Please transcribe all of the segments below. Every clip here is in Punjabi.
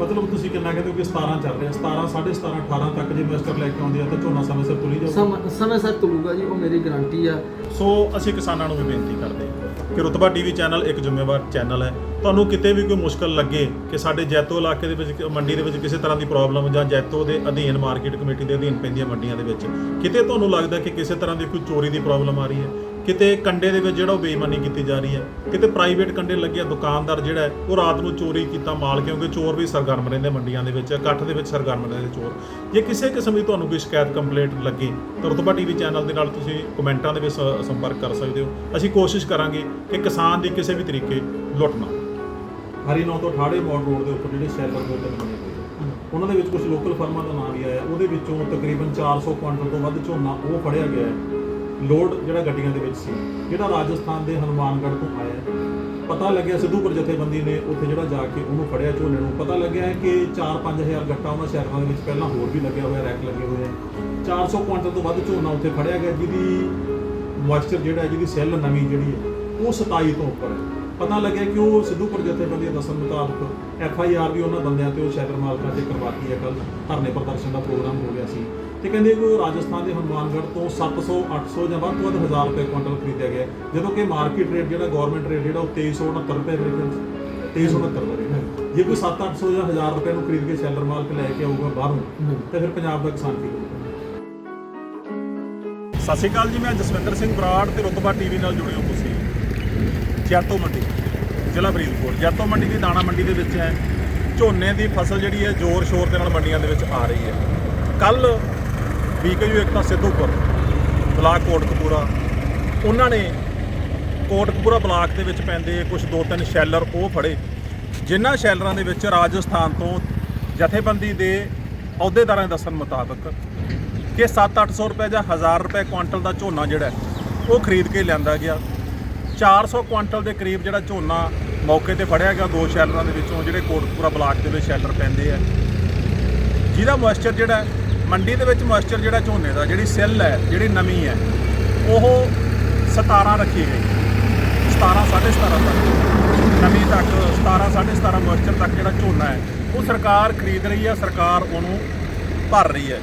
ਮਤਲਬ ਤੁਸੀਂ ਕਿੰਨਾ ਕਹਿੰਦੇ ਹੋ ਕਿ 17 ਚੱਲ ਰਿਹਾ 17 17.5 18 ਤੱਕ ਜੇ ਇਨਵੈਸਟਰ ਲੈ ਕੇ ਆਉਂਦੇ ਆ ਤਾਂ ਝੋਨਾ ਸਮੇਂ ਸਿਰ ਤੁਲੀ ਜਾਊਗਾ? ਸਮ- ਸਮੇਂ ਸਿਰ ਤੁਲੂਗਾ ਜੀ ਉਹ ਮੇਰੀ ਗਾਰੰਟੀ ਆ। ਸੋ ਅਸੀਂ ਕਿਸਾਨਾਂ ਨੂੰ ਵੀ ਬੇਨਤੀ ਕਰਦੇ ਹਾਂ ਕਿ ਰੁਤਬਾ ਟੀਵੀ ਚੈਨਲ ਇੱਕ ਜ਼ਿੰਮੇਵਾਰ ਚੈਨਲ ਹੈ। ਤੁਹਾਨੂੰ ਕਿਤੇ ਵੀ ਕੋਈ ਮੁਸ਼ਕਲ ਲੱਗੇ ਕਿ ਸਾਡੇ ਜੈਤੋ ਇਲਾਕੇ ਦੇ ਵਿੱਚ ਮੰਡੀ ਦੇ ਵਿੱਚ ਕਿਸੇ ਤਰ੍ਹਾਂ ਦੀ ਪ੍ਰੋਬਲਮ ਜਾਂ ਜੈਤੋ ਦੇ ਅਧੀਨ ਮਾਰਕੀਟ ਕਮੇਟੀ ਦੇ ਅਧੀਨ ਪੈਂਦੀਆਂ ਮੰਡੀਆਂ ਦੇ ਵਿੱਚ ਕਿਤੇ ਤੁਹਾਨੂੰ ਲੱਗਦਾ ਕਿ ਕਿਸੇ ਤਰ੍ਹਾਂ ਦੀ ਕੋਈ ਚੋਰੀ ਦੀ ਪ੍ਰੋਬਲਮ ਆ ਰਹੀ ਹੈ? ਕਿਤੇ ਕੰਡੇ ਦੇ ਵਿੱਚ ਜਿਹੜਾ ਉਹ ਬੇਈਮਾਨੀ ਕੀਤੀ ਜਾ ਰਹੀ ਹੈ, ਕਿਤੇ ਪ੍ਰਾਈਵੇਟ ਕੰਡੇ ਲੱਗਿਆ ਦੁਕਾਨਦਾਰ ਜਿਹੜਾ ਉਹ ਰਾਤ ਨੂੰ ਚੋਰੀ ਕੀਤਾ ਮਾਲ, ਕਿਉਂਕਿ ਚੋਰ ਵੀ ਸਰਗਰਮ ਰਹਿੰਦੇ ਮੰਡੀਆਂ ਦੇ ਵਿੱਚ, ਇਕੱਠ ਦੇ ਵਿੱਚ ਸਰਗਰਮ ਰਹਿੰਦੇ ਚੋਰ। ਜੇ ਕਿਸੇ ਕਿਸਮ ਦੀ ਤੁਹਾਨੂੰ ਕੋਈ ਸ਼ਿਕਾਇਤ ਕੰਪਲੇਂਟ ਲੱਗੇ, ਤਾਂ ਰੁਤਬਾ ਟੀਵੀ ਚੈਨਲ ਦੇ ਨਾਲ ਤੁਸੀਂ ਕਮੈਂਟਾਂ ਦੇ ਵਿੱਚ ਸ- ਸੰਪਰਕ ਕਰ ਸਕਦੇ ਹੋ। ਅਸੀਂ ਕੋਸ਼ਿਸ਼ ਕਰਾਂਗੇ ਕਿ ਕਿਸਾਨ ਦੀ ਕਿਸੇ ਵੀ ਤਰੀਕੇ ਲੁੱਟ ਨਾ ਹਰੀ ਨੌ ਤੋਂ ਠਾੜੇ ਮੋੜ ਰੋਡ ਦੇ ਉੱਪਰ ਜਿਹੜੇ ਸ਼ੈਲਰ ਦੋ ਤਿੰਨ ਬਣੇ ਹੋਏ ਉਹਨਾਂ ਦੇ ਵਿੱਚ ਕੁਝ ਲੋਕਲ ਫਰਮਾਂ ਦਾ ਨਾਮ ਵੀ ਆਇਆ। ਉਹਦੇ ਵਿੱਚੋਂ ਤਕਰੀਬਨ 400 ਕੁਇੰਟਲ ਤੋਂ ਵੱਧ ਝੋਨਾ ਉਹ ਫੜਿਆ ਗਿਆ ਹੈ। ਲੋਡ ਜਿਹੜਾ ਗੱਡੀਆਂ ਦੇ ਵਿੱਚ ਸੀ ਜਿਹੜਾ ਰਾਜਸਥਾਨ ਦੇ ਹਨੂਮਾਨਗੜ੍ਹ ਤੋਂ ਆਇਆ ਪਤਾ ਲੱਗਿਆ ਸਿੱਧੂਪੁਰ ਜਥੇਬੰਦੀ ਨੇ ਉੱਥੇ ਜਿਹੜਾ ਜਾ ਕੇ ਉਹਨੂੰ ਫੜਿਆ ਝੋਨੇ ਨੂੰ। ਪਤਾ ਲੱਗਿਆ ਹੈ ਕਿ 4-5000 ਗੱਟਾ ਉਹਨਾਂ ਸ਼ਹਿਰਾਂ ਦੇ ਵਿੱਚ ਪਹਿਲਾਂ ਹੋਰ ਵੀ ਲੱਗਿਆ ਹੋਇਆ ਰੈਕ ਲੱਗੇ ਹੋਏ ਆ 400 ਕੁਇੰਟਲ ਤੋਂ ਵੱਧ ਝੋਨਾ ਉੱਥੇ ਫੜਿਆ ਗਿਆ ਜਿਹਦੀ ਮੋਇਸਚਰ ਜਿਹੜਾ ਹੈ, ਜਿਹਦੀ ਸੈੱਲ ਨਵੀਂ ਜਿਹੜੀ ਹੈ ਉਹ 27 ਤੋਂ ਉੱਪਰ ਹੈ। ਪਤਾ ਲੱਗਿਆ ਕਿ ਉਹ ਸਿੱਧੂਪੁਰ ਜਥੇਬੰਦੀ ਦੇ ਦੱਸਣ ਮੁਤਾਬਕ ਐਫ ਆਈ ਆਰ ਵੀ ਉਹਨਾਂ ਬੰਦਿਆਂ ਤੇ ਉਹ ਸ਼ਹਿਰ ਮਾਲਕਾਂ ਤੇ ਕਰਵਾਤੀ ਹੈ। ਕੱਲ ਧਰਨੇ ਪ੍ਰਦਰਸ਼ਨ ਦਾ ਪ੍ਰੋਗਰਾਮ ਹੋ ਗਿਆ ਸੀ। ਤੇ ਕਹਿੰਦੇ ਕਿ ਰਾਜਸਥਾਨ ਦੇ ਹਨੂਮਾਨਗੜ੍ਹ ਤੋਂ 700 800 ਜਾਂ ਵੱਧ ਤੋਂ ਵੱਧ 1000 ਰੁਪਏ ਕੁਇੰਟਲ ਖਰੀਦਿਆ ਗਿਆ। ਜਦੋਂ ਕਿ ਮਾਰਕੀਟ ਰੇਟ ਜਿਹੜਾ ਗਵਰਨਮੈਂਟ ਰੇਟ ਜਿਹੜਾ ਉਹ 2369 ਰੁਪਏ ਖਿਆਲ 2369 ਦਾ ਰੇਟ ਹੈ। ਜੇ ਕੋਈ 7-800 ਜਾਂ 1000 ਰੁਪਏ ਨੂੰ ਖਰੀਦ ਕੇ ਸ਼ੈਲਰ ਮਾਲਕ ਲੈ ਕੇ ਆਊਗਾ ਬਾਹਰੋਂ ਤੇ ਫਿਰ ਪੰਜਾਬ ਦਾ ਕਿਸਾਨ ਕੀ ਕਰੂਗਾ? ਸਤਿ ਸ਼੍ਰੀ ਅਕਾਲ ਜੀ ਮੈਂ ਜਸਵਿੰਦਰ ਸਿੰਘ ਬਰਾੜ ਤੇ ਰੁਤਬਾ ਟੀਵੀ ਨਾਲ ਜੁੜੇ ਹੋ ਤੁਸੀਂ। ਜੈਤੋ ਮੰਡੀ ਜ਼ਿਲ੍ਹਾ ਫਰੀਦਕੋਟ। ਜੈਤੋ ਮੰਡੀ ਦੀ ਦਾਣਾ ਮੰਡੀ ਦੇ ਵਿੱਚ ਹੈ। ਝੋਨੇ ਦੀ ਫਸਲ ਜਿਹੜੀ ਹੈ ਜ਼ੋਰ ਸ਼ੋਰ ਦੇ ਨਾਲ ਮੰਡੀਆਂ ਦੇ ਵਿੱਚ ਆ ਰਹੀ ਹੈ। ਕੱਲ ਬੀਕਯੂ ਇੱਕ ਤਾਂ ਸਿੱਧੂਪੁਰ ਬਲਾਕ ਕੋਟਕਪੂਰਾ ਉਹਨਾਂ ਨੇ ਕੋਟਕਪੂਰਾ ਬਲਾਕ ਦੇ ਵਿੱਚ ਪੈਂਦੇ ਕੁਝ ਦੋ ਤਿੰਨ ਸ਼ੈਲਰ ਉਹ ਫੜੇ। ਜਿਨ੍ਹਾਂ ਸ਼ੈਲਰਾਂ ਦੇ ਵਿੱਚ ਰਾਜਸਥਾਨ ਤੋਂ ਜਥੇਬੰਦੀ ਦੇ ਅਹੁਦੇਦਾਰਾਂ ਦੇ ਦੱਸਣ ਮੁਤਾਬਕ ਕਿ 7-800 ਰੁਪਏ ਜਾਂ 1000 ਰੁਪਏ ਕੁਆਂਟਲ ਦਾ ਝੋਨਾ ਜਿਹੜਾ ਉਹ ਖਰੀਦ ਕੇ ਲਿਆਂਦਾ ਗਿਆ। 400 ਕੁਆਂਟਲ ਦੇ ਕਰੀਬ ਜਿਹੜਾ ਝੋਨਾ ਮੌਕੇ ਤੇ ਫੜਿਆ ਗਿਆ ਦੋ ਸ਼ੈਲਰਾਂ ਦੇ ਵਿੱਚੋਂ, ਜਿਹੜੇ ਕੋਟਕਪੂਰਾ ਬਲਾਕ ਦੇ ਵਿੱਚ ਸ਼ੈਲਰ ਪੈਂਦੇ ਆ। ਜਿਹਦਾ ਮੋਇਸਚਰ ਜਿਹੜਾ ਮੰਡੀ ਦੇ ਵਿੱਚ ਮੋਇਸਚਰ ਜਿਹੜਾ ਝੋਨੇ ਦਾ, ਜਿਹੜੀ ਸੈੱਲ ਹੈ, ਜਿਹੜੀ ਨਮੀ ਹੈ, ਉਹ 17 ਰੱਖੀ ਗਈ। 17 17.5 ਤੱਕ। ਨਮੀ ਤੱਕ 17 17.5 ਮੋਇਸਚਰ ਤੱਕ ਜਿਹੜਾ ਝੋਨਾ ਹੈ, ਉਹ ਸਰਕਾਰ ਖਰੀਦ ਰਹੀ ਹੈ, ਸਰਕਾਰ ਉਹਨੂੰ ਭਰ ਰਹੀ ਹੈ।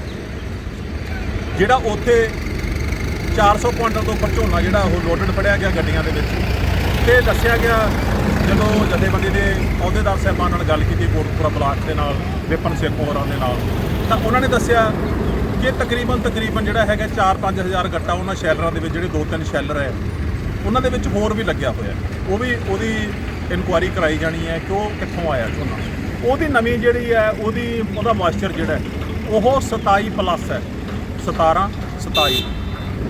ਜਿਹੜਾ ਉੱਥੇ 400 ਕੁਇੰਟਲ ਤੋਂ ਉੱਪਰ ਝੋਨਾ ਜਿਹੜਾ ਉਹ ਲੋਡਡ ਫੜਿਆ ਗਿਆ ਗੱਡੀਆਂ ਦੇ ਵਿੱਚ। ਤੇ ਦੱਸਿਆ ਗਿਆ, ਜਦੋਂ ਜਥੇਬੰਦੀ ਦੇ ਅਹੁਦੇਦਾਰ ਸਾਹਿਬਾਨ ਨਾਲ ਗੱਲ ਕੀਤੀ ਕੋਟਪੁਰਾ ਬਲਾਕ ਦੇ ਨਾਲ ਵਿਪਨ ਸਿੰਘ ਹੋਰਾਂ ਦੇ ਨਾਲ। ਤਾਂ ਉਹਨਾਂ ਨੇ ਦੱਸਿਆ ਕਿ ਤਕਰੀਬਨ ਤਕਰੀਬਨ ਜਿਹੜਾ ਹੈਗਾ 4-5000 ਗੱਟਾ ਉਹਨਾਂ ਸ਼ੈਲਰਾਂ ਦੇ ਵਿੱਚ, ਜਿਹੜੇ ਦੋ ਤਿੰਨ ਸ਼ੈਲਰ ਹੈ, ਉਹਨਾਂ ਦੇ ਵਿੱਚ ਹੋਰ ਵੀ ਲੱਗਿਆ ਹੋਇਆ। ਉਹ ਵੀ ਉਹਦੀ ਇਨਕੁਆਇਰੀ ਕਰਾਈ ਜਾਣੀ ਹੈ ਕਿ ਉਹ ਕਿੱਥੋਂ ਆਇਆ ਝੋਨਾ ਉਹਦੀ ਨਵੀਂ ਜਿਹੜੀ ਹੈ, ਉਹਦੀ ਉਹਦਾ ਮੋਇਸਚਰ ਜਿਹੜਾ ਉਹ 27 ਪਲੱਸ ਹੈ। 17 27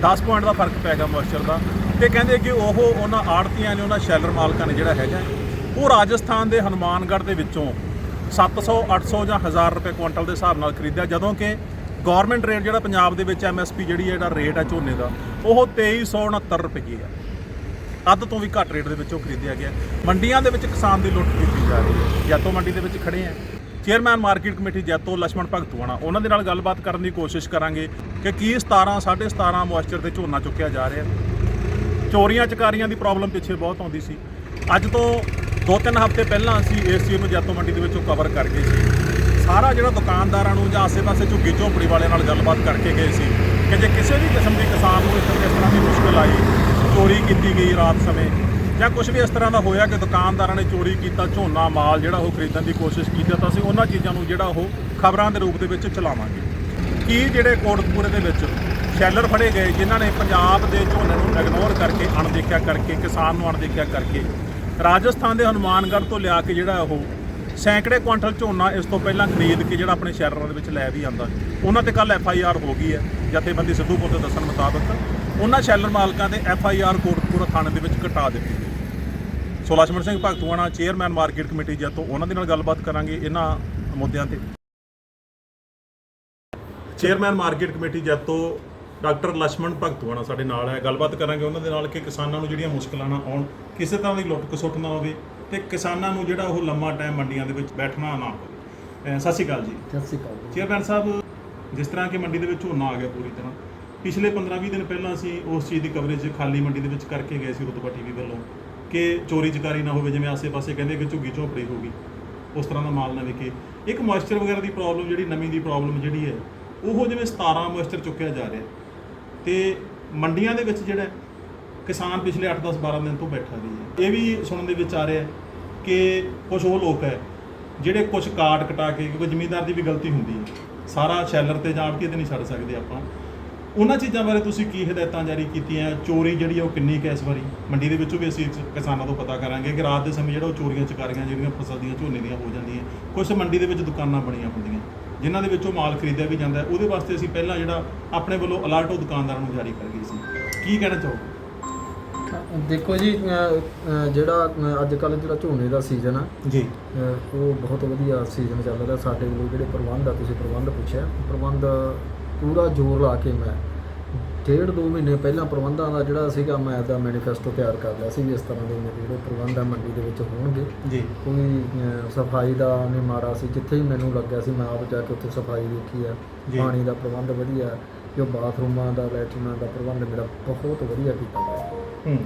10 ਪੁਆਇੰਟ ਦਾ ਫ਼ਰਕ ਪੈ ਗਿਆ ਮੋਇਸਚਰ ਦਾ। ਤੇ ਕਹਿੰਦੇ ਕਿ ਉਹ ਉਹਨਾਂ ਆੜਤੀਆਂ ਨੇ, ਉਹਨਾਂ ਸ਼ੈਲਰ ਮਾਲਕਾਂ ਨੇ ਜਿਹੜਾ ਹੈਗਾ, ਉਹ ਰਾਜਸਥਾਨ ਦੇ ਹਨੂਮਾਨਗੜ੍ਹ ਦੇ ਵਿੱਚੋਂ 700 800 ਜਾਂ 1000 ਰੁਪਏ ਕੁਇੰਟਲ ਦੇ ਹਿਸਾਬ ਨਾਲ ਖਰੀਦਿਆ, ਜਦੋਂ ਕਿ ਗਵਰਨਮੈਂਟ ਰੇਟ ਜਿਹੜਾ ਪੰਜਾਬ ਦੇ ਵਿੱਚ ਐਮਐਸਪੀ ਜਿਹੜੀ ਹੈ ਜਿਹੜਾ ਰੇਟ ਹੈ ਝੋਨੇ ਦਾ, ਉਹ 2369 ਰੁਪਏ ਹੈ। ਅੱਧ ਤੋਂ ਵੀ ਘੱਟ ਰੇਟ ਦੇ ਵਿੱਚ ਉਹ ਖਰੀਦਿਆ ਗਿਆ। ਮੰਡੀਆਂ ਦੇ ਵਿੱਚ ਕਿਸਾਨ ਦੀ ਲੁੱਟ ਕੀਤੀ ਜਾ ਰਹੀ ਹੈ। ਜੈਤੋ ਮੰਡੀ ਦੇ ਵਿੱਚ ਖੜੇ ਆ chairman market committee Jaito Lakshman Bhagtuana, ਉਹਨਾਂ ਦੇ ਨਾਲ ਗੱਲਬਾਤ ਕਰਨ ਦੀ ਕੋਸ਼ਿਸ਼ ਕਰਾਂਗੇ ਕਿ ਕੀ 17 17.5 ਮੋਇਸਚਰ ਤੇ ਝੋਨਾ ਚੁੱਕਿਆ ਜਾ ਰਿਹਾ। ਚੋਰੀਆਂ, ਚਕਾਰੀਆਂ ਦੀ ਪ੍ਰੋਬਲਮ ਪਿੱਛੇ ਬਹੁਤ ਆਉਂਦੀ ਸੀ। ਅੱਜ ਤੋਂ ਦੋ ਤਿੰਨ ਹਫ਼ਤੇ ਪਹਿਲਾਂ ਅਸੀਂ ਇਸ ਚੀਜ਼ ਨੂੰ ਜੈਤੋ ਮੰਡੀ ਦੇ ਵਿੱਚੋਂ ਕਵਰ ਕਰ ਗਏ ਸੀ। ਸਾਰਾ ਜਿਹੜਾ ਦੁਕਾਨਦਾਰਾਂ ਨੂੰ ਜਾਂ ਆਸੇ-ਪਾਸੇ ਝੁੱਗੀ ਝੋਪੜੀ ਵਾਲਿਆਂ ਨਾਲ ਗੱਲਬਾਤ ਕਰਕੇ ਗਏ ਸੀ ਕਿ ਜੇ ਕਿਸੇ ਵੀ ਕਿਸਮ ਦੀ ਕਿਸਾਨ ਨੂੰ ਇਸ ਤਰ੍ਹਾਂ ਇਸ ਤਰ੍ਹਾਂ ਦੀ ਮੁਸ਼ਕਲ ਆਈ, ਚੋਰੀ ਕੀਤੀ ਗਈ ਰਾਤ ਸਮੇਂ ਜਾਂ ਕੁਝ ਵੀ ਇਸ ਤਰ੍ਹਾਂ ਦਾ ਹੋਇਆ ਕਿ ਦੁਕਾਨਦਾਰਾਂ ਨੇ ਚੋਰੀ ਕੀਤਾ, ਝੋਨਾ ਮਾਲ ਜਿਹੜਾ ਉਹ ਖਰੀਦਣ ਦੀ ਕੋਸ਼ਿਸ਼ ਕੀਤੀ, ਤਾਂ ਅਸੀਂ ਉਹਨਾਂ ਚੀਜ਼ਾਂ ਨੂੰ ਜਿਹੜਾ ਉਹ ਖਬਰਾਂ ਦੇ ਰੂਪ ਦੇ ਵਿੱਚ ਚਲਾਵਾਂਗੇ। ਕੀ ਜਿਹੜੇ ਕੋਟਕਪੂਰੇ ਦੇ ਵਿੱਚ ਸ਼ੈਲਰ ਫੜੇ ਗਏ, ਜਿਨ੍ਹਾਂ ਨੇ ਪੰਜਾਬ ਦੇ ਝੋਨੇ ਨੂੰ ਇਗਨੋਰ ਕਰਕੇ, ਅਣਦੇਖਿਆ ਕਰਕੇ, ਕਿਸਾਨ ਨੂੰ ਅਣਦੇਖਿਆ ਕਰਕੇ ਰਾਜਸਥਾਨ ਦੇ ਹਨੂਮਾਨਗੜ੍ਹ ਤੋਂ ਲਿਆ ਕੇ ਜਿਹੜਾ ਉਹ ਸੈਂਕੜੇ ਕੁਇੰਟਲ ਝੋਨਾ ਇਸ ਤੋਂ ਪਹਿਲਾਂ ਖਰੀਦ ਕੇ ਜਿਹੜਾ ਆਪਣੇ ਸ਼ਹਿਰਾਂ ਦੇ ਵਿੱਚ ਲੈ ਵੀ ਜਾਂਦਾ ਉਹਨਾਂ ਤੇ ਕੱਲ ਐਫ ਆਈ ਆਰ ਹੋ ਗਈ ਹੈ, ਜਥੇਬੰਦੀ ਸਿੱਧੂਪੁਰ ਦੇ ਦੱਸਣ ਮੁਤਾਬਕ, ਉਹਨਾਂ ਸ਼ੈਲਰ ਮਾਲਕਾਂ ਦੇ ਐਫ ਆਈ ਆਰ ਕੋਟਪੁਰਾ ਥਾਣੇ ਦੇ ਵਿੱਚ ਘਟਾ ਦਿੱਤੀ ਗਈ। So Lachhman Singh Bhagtuana, chairman market committee Jaito ਉਹਨਾਂ ਦੇ ਨਾਲ ਗੱਲਬਾਤ ਕਰਾਂਗੇ ਇਹਨਾਂ ਮੁੱਦਿਆਂ ਤੇ। Chairman market committee Jaito doctor Lakshman Bhagtuana ਸਾਡੇ ਨਾਲ ਹੈ। ਗੱਲਬਾਤ ਕਰਾਂਗੇ ਉਹਨਾਂ ਦੇ ਨਾਲ ਕਿ ਕਿਸਾਨਾਂ ਨੂੰ ਜਿਹੜੀਆਂ ਮੁਸ਼ਕਲਾਂ ਨਾ ਆਉਣ ਕਿਸੇ ਤਰ੍ਹਾਂ ਦੀ ਲੁੱਟ ਕਸੁੱਟ ਨਾ ਹੋਵੇ ਤੇ ਕਿਸਾਨਾਂ ਨੂੰ ਜਿਹੜਾ ਉਹ ਲੰਮਾ ਟਾਈਮ ਮੰਡੀਆਂ ਦੇ ਵਿੱਚ ਬੈਠਣਾ ਨਾ ਪਵੇ ਸਤਿ ਸ਼੍ਰੀ ਅਕਾਲ ਜੀ। ਸਤਿ ਸ਼੍ਰੀ ਅਕਾਲ ਚੇਅਰਮੈਨ ਸਾਹਿਬ ਜਿਸ ਤਰ੍ਹਾਂ ਕਿ ਮੰਡੀ ਦੇ ਵਿੱਚ ਝੋਨਾ ਆ ਗਿਆ ਪੂਰੀ ਤਰ੍ਹਾਂ ਪਿਛਲੇ 15-20 ਦਿਨ ਪਹਿਲਾਂ ਅਸੀਂ ਉਸ ਚੀਜ਼ ਦੀ ਕਵਰੇਜ ਖਾਲੀ ਮੰਡੀ ਦੇ ਵਿੱਚ ਕਰਕੇ ਗਏ ਸੀ ਰੁਤਬਾ ਟੀਵੀ ਵੱਲੋਂ ਕਿ ਚੋਰੀ ਚਕਾਰੀ ਨਾ ਹੋਵੇ ਜਿਵੇਂ ਆਸੇ-ਪਾਸੇ ਕਹਿੰਦੇ ਕਿ ਝੁੱਗੀ ਝੋਪੜੀ ਹੋ ਗਈ ਉਸ ਤਰ੍ਹਾਂ ਦਾ ਮਾਲ ਨਾ ਵਿਕੇ। ਇੱਕ ਮੋਇਸਚਰ ਵਗੈਰਾ ਦੀ ਪ੍ਰੋਬਲਮ ਜਿਹੜੀ ਨਮੀ ਦੀ ਪ੍ਰੋਬਲਮ ਜਿਹੜੀ ਹੈ ਉਹ ਜਿਵੇਂ 17 ਮੋਇਸਚਰ ਚੁੱਕਿਆ ਜਾ ਰਿਹਾ। ਤੇ ਮੰਡੀਆਂ ਦੇ ਵਿੱਚ ਜਿਹੜਾ ਕਿਸਾਨ ਪਿਛਲੇ 8 10 12 ਦਿਨ ਤੋਂ ਬੈਠਾ ਰਹੀ ਹੈ। ਇਹ ਵੀ ਸੁਣਨ ਦੇ ਵਿੱਚ ਆ ਰਿਹਾ ਕਿ ਕੁਝ ਉਹ ਲੋਕ ਹੈ ਜਿਹੜੇ ਕੁਝ ਕਾਟ ਕਟਾ ਕੇ, ਕਿਉਂਕਿ ਜ਼ਮੀਂਦਾਰ ਦੀ ਵੀ ਗਲਤੀ ਹੁੰਦੀ ਹੈ। ਸਾਰਾ ਸ਼ੈਲਰ ਤੇ ਜਾਂ ਕੇ ਤੇ ਨਹੀਂ ਛੱਡ ਸਕਦੇ ਆਪਾਂ। ਉਹਨਾਂ ਚੀਜ਼ਾਂ ਬਾਰੇ ਤੁਸੀਂ ਕੀ ਹਦਾਇਤਾਂ ਜਾਰੀ ਕੀਤੀਆਂ? ਚੋਰੀ ਜਿਹੜੀ ਆ ਉਹ ਕਿੰਨੀ ਕੁ ਇਸ ਵਾਰੀ? ਮੰਡੀ ਦੇ ਵਿੱਚੋਂ ਵੀ ਅਸੀਂ ਕਿਸਾਨਾਂ ਤੋਂ ਪਤਾ ਕਰਾਂਗੇ ਕਿ ਰਾਤ ਦੇ ਸਮੇਂ ਜਿਹੜਾ ਉਹ ਚੋਰੀਆਂ ਚਕਾਰੀਆਂ ਜਿਹੜੀਆਂ ਫਸਲ ਦੀਆਂ ਝੋਨੇ ਦੀਆਂ ਹੋ ਜਾਂਦੀਆਂ। ਕੁਝ ਮੰਡੀ ਦੇ ਵਿੱਚ ਦੁਕਾਨਾਂ ਬਣੀਆਂ ਹੁੰਦੀਆਂ। ਜਿਨ੍ਹਾਂ ਦੇ ਵਿੱਚੋਂ ਮਾਲ ਖਰੀਦਿਆ ਵੀ ਜਾਂਦਾ ਹੈ, ਉਹਦੇ ਵਾਸਤੇ ਅਸੀਂ ਪਹਿਲਾਂ ਜਿਹੜਾ ਆਪਣੇ ਵੱਲੋਂ ਅਲਰਟ ਉਹ ਦੁਕਾਨਦਾਰਾਂ ਨੂੰ ਜਾਰੀ ਕਰ ਗਏ ਸੀ। ਕੀ ਕਹਿਣਾ ਚਾਹੋਗੇ? ਦੇਖੋ ਜੀ ਜਿਹੜਾ ਅੱਜ ਕੱਲ ਜਿਹੜਾ ਝੋਨੇ ਦਾ ਸੀਜ਼ਨ ਆ ਜੀ। ਉਹ ਬਹੁਤ ਵਧੀਆ ਸੀਜ਼ਨ ਚੱਲ ਰਿਹਾ ਸਾਡੇ ਵੱਲੋਂ ਜਿਹੜੇ ਪ੍ਰਬੰਧ ਆ ਤੁਸੀਂ ਪ੍ਰਬੰਧ ਪੁੱਛਿਆ ਪ੍ਰਬੰਧ ਪੂਰਾ ਜ਼ੋਰ ਲਾ ਕੇ ਮੈਂ ਡੇਢ ਦੋ ਮਹੀਨੇ ਪਹਿਲਾਂ ਪ੍ਰਬੰਧਾਂ ਦਾ ਜਿਹੜਾ ਸੀਗਾ ਮੈਂ ਦਾ ਮੈਨੀਫੈਸਟੋ ਤਿਆਰ ਕਰ ਲਿਆ ਸੀ ਵੀ ਇਸ ਤਰ੍ਹਾਂ ਦੇ ਮੇਰੇ ਜਿਹੜੇ ਪ੍ਰਬੰਧ ਆ ਮੰਡੀ ਦੇ ਵਿੱਚ ਹੋਣਗੇ। ਜੀ। ਕੋਈ ਸਫ਼ਾਈ ਦਾ ਨਹੀਂ ਮਾਰਾ ਸੀ ਜਿੱਥੇ ਵੀ ਮੈਨੂੰ ਲੱਗਿਆ ਸੀ ਮੈਂ ਆਪ ਜਾ ਕੇ ਉੱਥੇ ਸਫ਼ਾਈ ਦੇਖੀ ਆ। ਪਾਣੀ ਦਾ ਪ੍ਰਬੰਧ ਵਧੀਆ। ਜੋ ਬਾਥਰੂਮਾਂ ਦਾ ਲੈਟਰਿਨਾਂ ਦਾ ਪ੍ਰਬੰਧ ਮੇਰਾ ਬਹੁਤ ਵਧੀਆ ਕੀਤਾ ਗਿਆ। ਹੂੰ।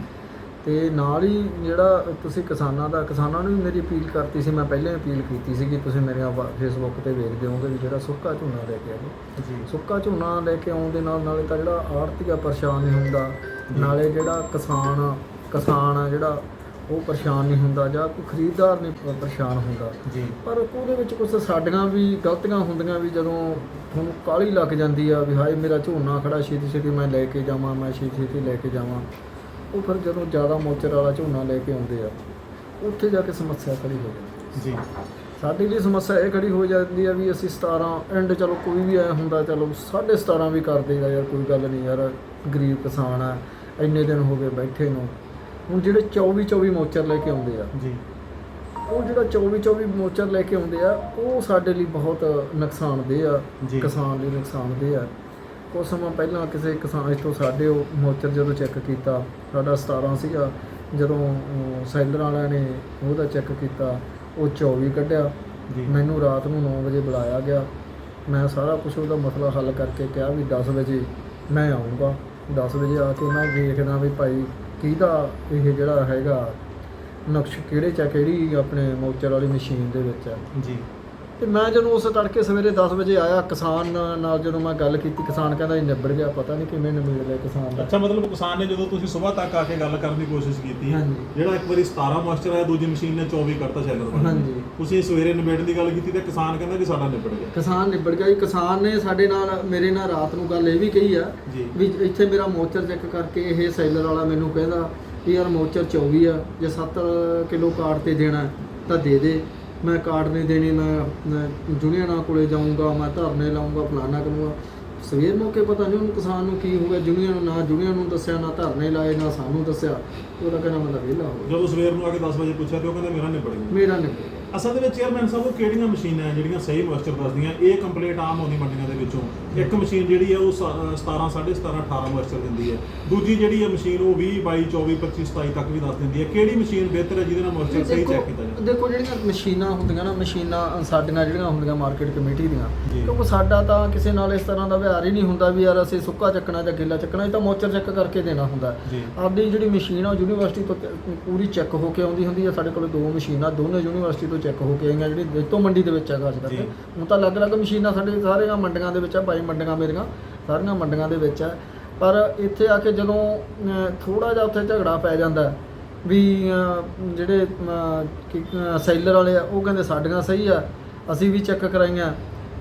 ਤੇ ਨਾਲ ਹੀ ਜਿਹੜਾ ਤੁਸੀਂ ਕਿਸਾਨਾਂ ਦਾ ਕਿਸਾਨਾਂ ਨੂੰ ਵੀ ਮੇਰੀ ਅਪੀਲ ਕਰਤੀ ਸੀ ਮੈਂ ਪਹਿਲਾਂ ਹੀ ਅਪੀਲ ਕੀਤੀ ਸੀ ਕਿ ਤੁਸੀਂ ਮੇਰੀਆਂ ਫੇਸਬੁੱਕ ਤੇ ਵੇਖਦੇ ਹੋਵੋਗੇ ਵੀ ਜਿਹੜਾ ਸੁੱਕਾ ਝੋਨਾ ਲੈ ਕੇ ਆਓ ਜੀ। ਸੁੱਕਾ ਝੋਨਾ ਲੈ ਕੇ ਆਉਣ ਦੇ ਨਾਲ ਨਾਲੇ ਤਾਂ ਜਿਹੜਾ ਆੜਤੀਆ ਪਰੇਸ਼ਾਨ ਨਹੀਂ ਹੁੰਦਾ ਨਾਲੇ ਜਿਹੜਾ ਕਿਸਾਨ ਕਿਸਾਨ ਆ ਜਿਹੜਾ ਉਹ ਪਰੇਸ਼ਾਨ ਨਹੀਂ ਹੁੰਦਾ ਜਾਂ ਕੋਈ ਖਰੀਦਦਾਰ ਨਹੀਂ ਪਰੇਸ਼ਾਨ ਹੁੰਦਾ। ਜੀ। ਪਰ ਉਹਦੇ ਵਿੱਚ ਕੁਝ ਸਾਡੀਆਂ ਵੀ ਗਲਤੀਆਂ ਹੁੰਦੀਆਂ ਵੀ ਜਦੋਂ ਤੁਹਾਨੂੰ ਕਾਲੀ ਲੱਗ ਜਾਂਦੀ ਆ ਵੀ ਹਾਏ ਮੇਰਾ ਝੋਨਾ ਖੜਾ ਛੇਤੀ ਛੇਤੀ ਮੈਂ ਲੈ ਕੇ ਜਾਵਾਂ ਮੈਂ ਛੇਤੀ ਛੇਤੀ ਲੈ ਕੇ ਜਾਵਾਂ। ਉਹ ਫਿਰ ਜਦੋਂ ਜ਼ਿਆਦਾ ਮੋਚਰ ਵਾਲਾ ਝੋਨਾ ਲੈ ਕੇ ਆਉਂਦੇ ਆ ਉੱਥੇ ਜਾ ਕੇ ਸਮੱਸਿਆ ਖੜੀ ਹੋ ਜਾਂਦੀ ਜੀ। ਸਾਡੀ ਲਈ ਸਮੱਸਿਆ ਇਹ ਖੜੀ ਹੋ ਜਾਂਦੀ ਆ ਵੀ ਅਸੀਂ 17 ਐਂਡ ਚਲੋ ਕੋਈ ਵੀ ਐ ਹੁੰਦਾ ਚਲੋ 17.5 ਵੀ ਕਰ ਦੇਗਾ ਯਾਰ ਕੋਈ ਗੱਲ ਨਹੀਂ ਯਾਰ ਗਰੀਬ ਕਿਸਾਨ ਆ ਇੰਨੇ ਦਿਨ ਹੋ ਗਏ ਬੈਠੇ ਨੂੰ। ਹੁਣ ਜਿਹੜੇ 24 24 ਮੋਚਰ ਲੈ ਕੇ ਆਉਂਦੇ ਆ ਜੀ। ਉਹ ਜਿਹੜਾ 24 24 ਮੋਚਰ ਲੈ ਕੇ ਆਉਂਦੇ ਆ ਉਹ ਸਾਡੇ ਲਈ ਬਹੁਤ ਨੁਕਸਾਨਦੇਹ ਆ। ਕਿਸਾਨ ਲਈ ਨੁਕਸਾਨਦੇਹ ਆ। ਕੁਝ ਸਮਾਂ ਪਹਿਲਾਂ ਕਿਸੇ ਕਿਸਾਨ ਤੋਂ ਸਾਡੇ ਉਹ ਮੋਚਰ ਜਦੋਂ ਚੈੱਕ ਕੀਤਾ ਸਾਡਾ 17 ਸੀਗਾ ਜਦੋਂ ਸੈਲਰ ਵਾਲਿਆਂ ਨੇ ਉਹਦਾ ਚੈੱਕ ਕੀਤਾ ਉਹ 24 ਕੱਢਿਆ। ਜੀ। ਮੈਨੂੰ ਰਾਤ ਨੂੰ 9 ਵਜੇ ਬੁਲਾਇਆ ਗਿਆ। ਮੈਂ ਸਾਰਾ ਕੁਝ ਉਹਦਾ ਮਸਲਾ ਹੱਲ ਕਰਕੇ ਕਿਹਾ ਵੀ 10 ਵਜੇ ਮੈਂ ਆਉਂਗਾ 10 ਵਜੇ ਆ ਕੇ ਮੈਂ ਵੇਖਦਾ ਵੀ ਭਾਈ ਕਿਹਦਾ ਇਹ ਜਿਹੜਾ ਹੈਗਾ ਨਕਸ਼ ਕਿਹੜੇ ਚ ਕਿਹੜੀ ਆਪਣੇ ਮੋਚਰ ਵਾਲੀ ਮਸ਼ੀਨ ਦੇ ਵਿੱਚ ਆ। ਜੀ। ਤੇ ਮੈਂ ਜਦੋਂ ਉਸ ਤੜਕੇ ਸਵੇਰੇ 10 ਵਜੇ ਆਇਆ ਕਿਸਾਨ ਨਾਲ ਜਦੋਂ ਮੈਂ ਗੱਲ ਕੀਤੀ ਕਿਸਾਨ ਕਹਿੰਦਾ ਇਹ ਨਿਬੜ ਗਿਆ ਪਤਾ ਨਹੀਂ ਕਿਵੇਂ ਨਿਬੜ ਲਿਆ ਕਿਸਾਨ ਦਾ। ਅੱਛਾ ਮਤਲਬ ਕਿਸਾਨ ਨੇ ਜਦੋਂ ਤੁਸੀਂ ਸਵੇਰ ਤੱਕ ਆ ਕੇ ਗੱਲ ਕਰਨ ਦੀ ਕੋਸ਼ਿਸ਼ ਕੀਤੀ। ਜਿਹੜਾ ਇੱਕ ਵਾਰੀ 17 ਮੋਇਸਚਰ ਆਇਆ ਦੂਜੀ ਮਸ਼ੀਨ ਨੇ 24 ਕਰਤਾ ਸ਼ੈਲਰ ਬਣ ਹਾਂਜੀ। ਤੁਸੀਂ ਸਵੇਰੇ ਨਿਬੇੜਨ ਦੀ ਗੱਲ ਕੀਤੀ ਤੇ ਕਿਸਾਨ ਕਹਿੰਦਾ ਕਿ ਸਾਡਾ ਨਿਬੜ ਗਿਆ। ਕਿਸਾਨ ਨਿਬੜ ਗਿਆ ਜੀ। ਕਿਸਾਨ ਨੇ ਸਾਡੇ ਨਾਲ ਮੇਰੇ ਨਾਲ ਰਾਤ ਨੂੰ ਗੱਲ ਇਹ ਵੀ ਕਹੀ ਆ ਵੀ ਇੱਥੇ ਮੇਰਾ ਮੋਚਰ ਚੈੱਕ ਕਰਕੇ ਇਹ ਸੈਲਰ ਵਾਲਾ ਮੈਨੂੰ ਕਹਿੰਦਾ ਯਾਰ ਮੋਚਰ 24 ਆ ਜੇ 7 ਕਿਲੋ ਕਾਰਡ ਤੇ ਦੇਣਾ ਤਾਂ ਦੇ ਦੇ। ਮੈਂ ਕਾਰਡ ਨਹੀਂ ਦੇਣੀ ਮੈਂ ਜੁਨੀਅਰਾਂ ਕੋਲੇ ਜਾਊਂਗਾ ਮੈਂ ਧਰਨੇ ਲਾਊਂਗਾ ਫਲਾਨਾ ਕਰੂੰਗਾ। ਸਵੇਰ ਮੌਕੇ ਪਤਾ ਨਹੀਂ ਉਹਨੂੰ ਕਿਸਾਨ ਨੂੰ ਕੀ ਹੋ ਗਿਆ ਜੁਨੀਅਰ ਨੂੰ ਨਾ ਜੁਨੀਅਰ ਨੂੰ ਦੱਸਿਆ ਨਾ ਧਰਨੇ ਲਾਏ ਨਾ ਸਾਨੂੰ ਦੱਸਿਆ। ਉਹਦਾ ਕਹਿੰਦਾ ਮੈਂ ਤਾਂ ਵਿਹਲਾ ਹੋ ਗਿਆ। ਜਦੋਂ ਸਵੇਰ ਨੂੰ ਆ ਕੇ 10 ਵਜੇ ਪੁੱਛਿਆ ਤੇ ਉਹ ਕਹਿੰਦਾ ਮੇਰਾ ਨਿਬੜ ਗਿਆ। ਮੇਰਾ ਨਹੀਂ ਅਸਲ ਦੇ ਵਿੱਚ ਚੇਅਰਮੈਨ ਸਾਹਿਬ ਉਹ ਕਿਹੜੀਆਂ ਮਸ਼ੀਨਾਂ ਜਿਹੜੀਆਂ ਸਹੀ ਮੋਇਸਚਰ ਦੱਸਦੀਆਂ? ਇਹ ਕੰਪਲੀਟ ਆਮ ਆਉਂਦੀ ਮੰਡੀਆਂ ਦੇ ਵਿੱਚੋਂ। ਇੱਕ ਮਸ਼ੀਨ ਜਿਹੜੀ ਹੈ ਉਹ ਸ- ਅ, 17 17.5 18 ਮੋਇਸਚਰ ਦਿੰਦੀ ਹੈ। ਦੂਜੀ ਜਿਹੜੀ ਹੈ ਮਸ਼ੀਨ ਉਹ 20 22 24 25 27 ਤੱਕ ਵੀ ਦੱਸ ਦਿੰਦੀ ਹੈ। ਕਿਹੜੀ ਮਸ਼ੀਨ ਬਿਹਤਰ ਹੈ ਜਿਹਦੇ ਨਾਲ ਮੋਇਸਚਰ ਸਹੀ ਚੈੱਕ ਕੀਤਾ ਜਾਵੇ? ਦੇਖੋ ਜਿਹੜੀਆਂ ਮਸ਼ੀਨਾਂ ਹੁੰਦੀਆਂ ਨਾ ਮਸ਼ੀਨਾਂ ਸਾਡੀਆਂ ਜਿਹੜੀਆਂ ਹੁੰਦੀਆਂ ਮਾਰਕੀਟ ਕਮੇਟੀ ਦੀਆਂ। ਕਿਉਂਕਿ ਸਾਡਾ ਤਾਂ ਕਿਸੇ ਨਾਲ ਇਸ ਤਰ੍ਹਾਂ ਦਾ ਵਿਹਾਰ ਹੀ ਨਹੀਂ ਹੁੰਦਾ ਵੀ ਯਾਰ ਅਸੀਂ ਸੁੱਕਾ ਚੱਕਣਾ ਜਾਂ ਗਿੱਲਾ ਚੱਕਣਾ ਇਹ ਤਾਂ ਮੋਚਰ ਚੈੱਕ ਕਰਕੇ ਦੇਣਾ ਹੁੰਦਾ। ਜੀ। ਆਪਦੀ ਜਿਹੜੀ ਮਸ਼ੀਨ ਆ ਯੂਨੀਵਰਸਿਟੀ ਤੋਂ ਤੇ- ਪੂਰੀ ਚੈੱਕ ਹੋ ਕੇ ਆਉਂਦੀ ਹੁੰਦੀ ਹੈ। ਸਾਡੇ ਕੋਲ ਦੋ ਮਸ਼ੀਨਾਂ ਦੋਨੇ ਯੂਨੀਵਰਸਿਟੀ ਤੋਂ ਚੈੱਕ ਹੋ ਕੇ ਆਈਆਂ ਜਿਹੜੀ ਦਿੱਤੋ ਮੰਡੀ ਦੇ ਵਿੱਚ ਹੈਗਾ ਅੱਜ। ਤੱਕ ਹੁਣ ਤਾਂ ਅਲੱਗ-ਅਲੱਗ ਮਸ਼ੀਨਾਂ ਸਾਡੇ ਸਾਰੀਆਂ ਮੰਡੀਆਂ ਦੇ ਵਿੱਚ ਆ ਬਾਈ ਮੰਡੀਆਂ ਮੇਰੀਆਂ ਸਾਰੀਆਂ ਮੰਡੀਆਂ ਦੇ ਵਿੱਚ ਆ। ਪਰ ਇੱਥੇ ਆ ਕੇ ਜਦੋਂ ਥੋੜਾ ਜਿਹਾ ਉੱਥੇ ਝਗੜਾ ਪੈ ਜਾਂਦਾ ਵੀ ਜਿਹੜੇ ਸੈਲਰ ਵਾਲੇ ਆ ਉਹ ਕਹਿੰਦੇ ਸਾਡੀਆਂ ਸਹੀ ਆ ਅਸੀਂ ਵੀ ਚੈੱਕ ਕਰਾਈਆਂ।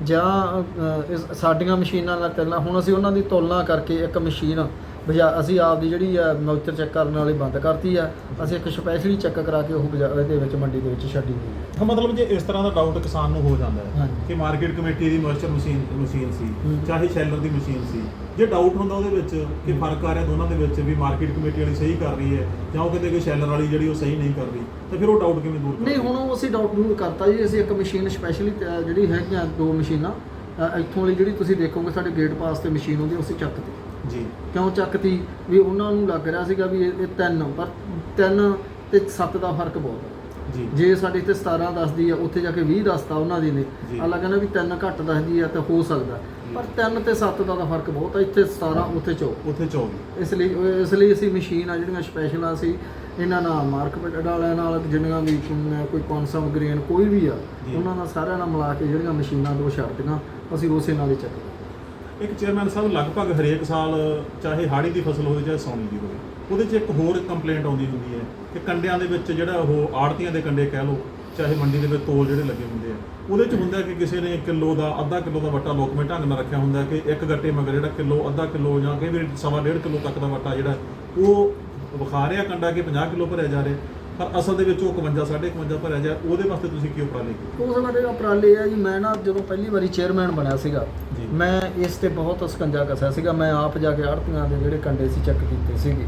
ਜਾਂ ਸਾਡੀਆਂ ਮਸ਼ੀਨਾਂ ਨਾਲ ਚੱਲਣਾ ਹੁਣ ਅਸੀਂ ਉਹਨਾਂ ਦੀ ਤੁਲਨਾ ਕਰਕੇ ਇੱਕ ਮਸ਼ੀਨ ਬਜਾ ਅਸੀਂ ਆਪ ਦੀ ਜਿਹੜੀ ਆ ਮੌਚਰ ਚੈੱਕ ਕਰਨ ਵਾਲੀ ਬੰਦ ਕਰਤੀ ਆ ਅਸੀਂ ਇੱਕ ਸਪੈਸ਼ਲੀ ਚੈੱਕ ਕਰਾ ਕੇ ਉਹ ਬਜਾ- ਇਹਦੇ ਵਿੱਚ ਮੰਡੀ ਦੇ ਵਿੱਚ ਛੱਡੀ ਹੋਈ ਹੈ ਤਾਂ ਮਤਲਬ ਜੇ ਇਸ ਤਰ੍ਹਾਂ ਦਾ ਡਾਊਟ ਕਿਸਾਨ ਨੂੰ ਹੋ ਜਾਂਦਾ ਹੈ ਹਾਂਜੀ। ਕਿ ਮਾਰਕੀਟ ਕਮੇਟੀ ਦੀ ਮੋਇਸਚਰ ਮਸ਼ੀਨ ਮਸ਼ੀਨ ਸੀ ਹੂੰ। ਚਾਹੇ ਸ਼ੈਲਰ ਦੀ ਮਸ਼ੀਨ ਸੀ ਜੇ ਡਾਊਟ ਹੁੰਦਾ ਉਹਦੇ ਵਿੱਚ ਕਿ ਫ਼ਰਕ ਆ ਰਿਹਾ ਦੋਨਾਂ ਦੇ ਵਿੱਚ ਵੀ ਮਾਰਕੀਟ ਕਮੇਟੀ ਵਾਲੀ ਸਹੀ ਕਰ ਰਹੀ ਹੈ ਜਾਂ ਉਹ ਕਹਿੰਦੇ ਕਿ ਸ਼ੈਲਰ ਵਾਲੀ ਜਿਹੜੀ ਉਹ ਸਹੀ ਨਹੀਂ ਕਰ ਰਹੀ ਤਾਂ ਫਿਰ ਉਹ ਡਾਊਟ ਕਿਵੇਂ ਦੂਰ ਨਹੀਂ? ਹੁਣ ਉਹ ਅਸੀਂ ਡਾਊਟ ਦੂਰ ਕਰਤਾ ਜੀ ਅਸੀਂ ਇੱਕ ਮਸ਼ੀਨ ਸਪੈਸ਼ਲੀ ਜਿਹੜੀ ਹੈਗੀਆਂ ਦੋ ਮਸ਼ੀਨਾਂ ਅ, ਇੱਥੋਂ ਵਾਲੀ ਜਿਹੜੀ ਤੁਸੀਂ ਦੇਖੋਗੇ ਸਾਡੇ ਗੇਟ ਪਾਸ ਤੇ ਮਸ਼ੀਨ ਹੁੰਦੀ ਉਹ ਅਸੀਂ ਚੱਕਤੀ ਜੀ। ਕਿਉਂ ਚੱਕਤੀ? ਵੀ ਉਹਨਾਂ ਨੂੰ ਲੱਗ ਰਿਹਾ ਸੀਗਾ ਵੀ ਇਹ ਇਹ ਤਿੰਨ ਪਰ ਤਿੰਨ ਤੇ 7 ਦਾ ਫ਼ਰਕ ਬਹੁਤ ਹੈ ਜੀ। ਜੇ ਸਾਡੇ ਇੱਥੇ 17 ਦੱਸਦੀ ਆ ਉੱਥੇ ਜਾ ਕੇ 20 ਦੱਸਤਾ ਉਹਨਾਂ ਦੀ ਨੇ। ਜੀ। ਅਗਲਾ ਕਹਿੰਦਾ ਵੀ ਤਿੰਨ ਘੱਟ ਦੱਸਦੀ ਆ ਤਾਂ ਹੋ ਸਕਦਾ। ਪਰ ਤਿੰਨ ਤੇ 7 ਦਾ ਤਾਂ ਫ਼ਰਕ ਬਹੁਤ ਆ ਇੱਥੇ 17 ਉੱਥੇ 14 ਉੱਥੇ 24 ਇਸ ਲਈ ਇਸ ਲਈ ਅਸੀਂ ਮਸ਼ੀਨ ਆ ਜਿਹੜੀਆਂ ਸਪੈਸ਼ਲ ਆ ਅਸੀਂ ਇਹਨਾਂ ਨਾਲ ਮਾਰਕੀਟ ਵਾਲਿਆਂ ਨਾਲ ਜਿੰਨੀਆਂ ਵੀ ਅਮ, ਕੋਈ ਕੌਨਸਮ ਗ੍ਰੇਨ ਕੋਈ ਵੀ ਆ ਜੀ। ਉਹਨਾਂ ਨਾਲ ਸਾਰਿਆਂ ਨਾਲ ਮਿਲਾ ਕੇ ਜਿਹੜੀਆਂ ਮਸ਼ੀਨਾਂ ਦੋ ਛੱਡਦੀਆਂ ਅਸੀਂ ਉਸੇ ਨਾਲ ਹੀ ਚੱਕਦੇ ਇੱਕ ਚੇਅਰਮੈਨ ਸਾਹਿਬ ਲਗਭਗ ਹਰੇਕ ਸਾਲ ਚਾਹੇ ਹਾੜੀ ਦੀ ਫਸਲ ਹੋਵੇ ਚਾਹੇ ਸੌਣੀ ਦੀ ਹੋਵੇ, ਉਹਦੇ 'ਚ ਇੱਕ ਹੋਰ ਕੰਪਲੇਂਟ ਆਉਂਦੀ ਹੁੰਦੀ ਹੈ ਕਿ ਕੰਡਿਆਂ ਦੇ ਵਿੱਚ ਜਿਹੜਾ ਉਹ ਆੜਤੀਆਂ ਦੇ ਕੰਡੇ ਕਹਿ ਲਓ, ਚਾਹੇ ਮੰਡੀ ਦੇ ਵਿੱਚ ਤੋਲ ਜਿਹੜੇ ਲੱਗੇ ਹੁੰਦੇ ਆ, ਉਹਦੇ 'ਚ ਹੁੰਦਾ ਕਿ ਕਿਸੇ ਨੇ ਕਿਲੋ ਦਾ, ਅੱਧਾ ਕਿਲੋ ਦਾ ਵੱਟਾ ਲੋਕਵੇਂ ਢੰਗ ਨਾਲ ਰੱਖਿਆ ਹੁੰਦਾ ਕਿ ਇੱਕ ਗੱਟੇ ਮਗਰ ਜਿਹੜਾ ਕਿਲੋ, ਅੱਧਾ ਕਿਲੋ ਜਾਂ ਕਈ ਵਾਰੀ ਸਵਾ ਡੇਢ ਕਿਲੋ ਤੱਕ ਦਾ ਵੱਟਾ ਜਿਹੜਾ, ਉਹ ਵਿਖਾ ਰਿਹਾ ਕੰਡਾ ਕਿ 50 ਕਿਲੋ ਭਰਿਆ ਜਾ ਰਿਹਾ। ਪਰ ਅਸਲ ਦੇ ਵਿੱਚ ਉਹ 51 51 ਭਰਿਆ ਜਾ ਉਹਦੇ ਵਾਸਤੇ ਤੁਸੀਂ ਕੀ ਉਪਰਾਲੇ ਕੀਤੇ ਉਸ ਸਾਡੇ ਉਪਰਾਲੇ ਆ ਜੀ ਮੈਂ ਨਾ ਜਦੋਂ ਪਹਿਲੀ ਵਾਰੀ ਚੇਅਰਮੈਨ ਬਣਿਆ ਸੀਗਾ। ਮੈਂ ਇਸ ਤੇ ਬਹੁਤ ਸਕੰਜਾ ਕਸਿਆ ਸੀਗਾ ਮੈਂ ਆਪ ਜਾ ਕੇ ਆੜਤੀਆਂ ਦੇ ਜਿਹੜੇ ਕੰਡੇ ਸੀ ਚੈੱਕ ਕੀਤੇ ਸੀਗੇ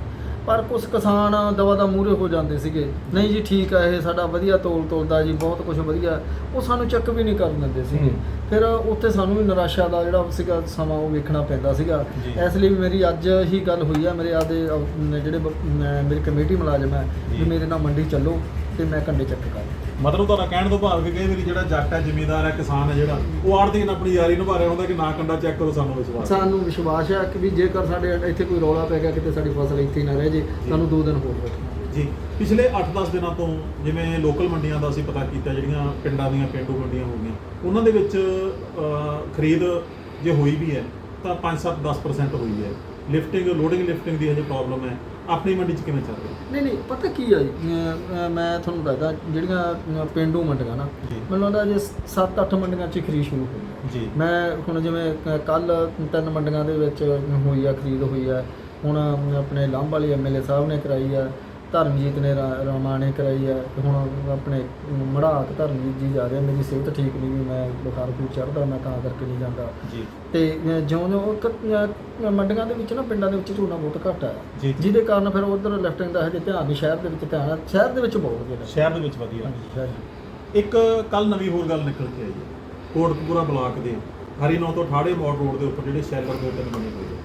ਪਰ ਕੁਝ ਕਿਸਾਨ ਦਵਾ ਦਾ ਮੂਹਰੇ ਹੋ ਜਾਂਦੇ ਸੀਗੇ ਨਹੀਂ ਜੀ ਠੀਕ ਆ ਇਹ ਸਾਡਾ ਵਧੀਆ ਤੋਲ ਤੋਲਦਾ ਜੀ ਬਹੁਤ ਕੁਝ ਵਧੀਆ ਉਹ ਸਾਨੂੰ ਚੈੱਕ ਵੀ ਨਹੀਂ ਕਰਨ ਦਿੰਦੇ ਸੀਗੇ। ਫਿਰ ਉੱਥੇ ਸਾਨੂੰ ਵੀ ਨਿਰਾਸ਼ਾ ਦਾ ਜਿਹੜਾ ਸੀਗਾ ਸਮਾਂ ਉਹ ਵੇਖਣਾ ਪੈਂਦਾ ਸੀਗਾ। ਇਸ ਲਈ ਵੀ ਮੇਰੀ ਅੱਜ ਹੀ ਗੱਲ ਹੋਈ ਆ ਮੇਰੇ ਆਦੇ ਜਿਹੜੇ ਮੇਰੀ ਕਮੇਟੀ ਮੁਲਾਜ਼ਮ ਹੈ। ਵੀ ਮੇਰੇ ਨਾਲ ਮੰਡੀ ਚੱਲੋ ਤੇ ਮੈਂ ਕੰਡੇ ਚੈੱਕ ਕਰਾਂ ਮਤਲਬ ਤੁਹਾਡਾ ਕਹਿਣ ਤੋਂ ਭਾਵ ਕਿ ਕਈ ਵਾਰੀ ਜਿਹੜਾ ਜੱਟ ਹੈ ਜ਼ਿਮੀਂਦਾਰ ਹੈ ਕਿਸਾਨ ਹੈ ਜਿਹੜਾ ਉਹ ਆੜਤੀ ਨਾਲ ਆਪਣੀ ਯਾਰੀ ਨਿਭਾ ਰਿਹਾ ਹੁੰਦਾ ਕਿ ਨਾ ਕੰਡਾ ਚੈੱਕ ਕਰੋ ਸਾਨੂੰ ਵਿਸ਼ਵਾਸ। ਸਾਨੂੰ ਵਿਸ਼ਵਾਸ ਹੈ ਕਿ ਵੀ ਜੇਕਰ ਸਾਡੇ ਇੱਥੇ ਕੋਈ ਰੌਲਾ ਪੈ ਗਿਆ ਕਿਤੇ ਸਾਡੀ ਫਸਲ ਇੱਥੇ ਨਾ ਰਹਿ ਜੇ ਸਾਨੂੰ ਦੋ ਦਿਨ ਹੋਰ ਰੱਖਣਾ ਜੀ। ਪਿਛਲੇ 8-10 ਦਿਨਾਂ ਤੋਂ ਜਿਵੇਂ ਲੋਕਲ ਮੰਡੀਆਂ ਦਾ ਅਸੀਂ ਪਤਾ ਕੀਤਾ ਜਿਹੜੀਆਂ ਪਿੰਡਾਂ ਦੀਆਂ ਪਿੰਡੂ ਮੰਡੀਆਂ ਹੋ ਗਈਆਂ ਉਹਨਾਂ ਦੇ ਵਿੱਚ ਖਰੀਦ ਜੇ ਹੋਈ ਵੀ ਹੈ ਤਾਂ 5-7-10% ਹੋਈ ਹੈ। ਲਿਫਟਿੰਗ ਲੋਡਿੰਗ ਲਿਫਟਿੰਗ ਦੀ ਹਜੇ ਪ੍ਰੋਬਲਮ ਹੈ। ਆਪਣੀ ਮੰਡੀ 'ਚ ਕਿਵੇਂ ਚੱਲ ਰਹੀ? ਨਹੀਂ ਨਹੀਂ ਪਤਾ ਕੀ ਆ ਜੀ? ਅਮ, ਅਮ, ਮੈਂ ਤੁਹਾਨੂੰ ਦੱਸਦਾ ਜਿਹੜੀਆਂ ਅਮ, ਪਿੰਡੂ ਮੰਡੀਆਂ ਨਾ ਜੀ। ਮੈਨੂੰ ਲੱਗਦਾ ਜੇ 7-8 ਮੰਡੀਆਂ 'ਚ ਹੀ ਖਰੀਦ ਸ਼ੁਰੂ ਹੋਈ ਹੈ ਜੀ। ਮੈਂ ਹੁਣ ਜਿਵੇਂ ਕੱਲ ਤਿੰਨ ਮੰਡੀਆਂ ਦੇ ਵਿੱਚ ਹੋਈ ਆ ਖਰੀਦ ਹੋਈ ਆ। ਹੁਣ ਆਪਣੇ ਲਾਂਭ ਵਾਲੀ ਐਮਐਲਏ ਸਾਹਿਬ ਨੇ ਕਰਾਈ ਆ। ਧਰਮਜੀਤ ਨੇ ਰਾ- ਰਾਮਾ ਨੇ ਕਰਾਈ ਤੇ ਹੁਣ ਆਪਣੇ ਮੜਾਕ ਧਰਮਜੀਤ ਜੀ ਜਾ ਰਹੇ ਆ। ਮੇਰੀ ਸਿਹਤ ਠੀਕ ਨਹੀਂ ਵੀ ਮੈਂ ਬੁਖਾਰ ਕੋਈ ਚੜਦਾ ਮੈਂ ਤਾਂ ਕਰਕੇ ਨਹੀਂ ਜਾਂਦਾ ਜੀ ਤੇ ਜਿਉਂ-ਜਿਉਂ ਕ- ਅਹ ਮੰਡੀਆਂ ਦੇ ਵਿੱਚ ਨਾ ਪਿੰਡਾਂ ਦੇ ਵਿੱਚ ਝੋਨਾ ਬਹੁਤ ਘੱਟ ਆ ਜੀ। ਜਿਹਦੇ ਕਾਰਨ ਫਿਰ ਉਧਰ ਲੈਫਟਿੰਗ ਦਾ ਹਜੇ ਧਿਆਨ ਨਹੀਂ ਸ਼ਹਿਰ ਦੇ ਵਿੱਚ ਧਿਆਨ ਆ ਸ਼ਹਿਰ ਦੇ ਵਿੱਚ ਬਹੁਤ ਜਿਹੜਾ ਸ਼ਹਿਰ ਦੇ ਵਿੱਚ ਵਧੀਆ। ਇੱਕ ਕੱਲ ਨਵੀਂ ਹੋਰ ਗੱਲ ਨਿਕਲ ਕੇ ਆਈ ਹੈ ਕੋਟਕਪੂਰਾ ਬਲਾਕ ਦੇ ਹਰੀਨੌ ਤੋਂ ਠਾੜੇ ਮੋੜ ਰੋਡ ਦੇ ਉੱਪਰ ਜਿਹੜੇ ਸ਼ੈਲਰ ਦੋ ਤਿੰਨ ਬਣੇ ਹੋਏ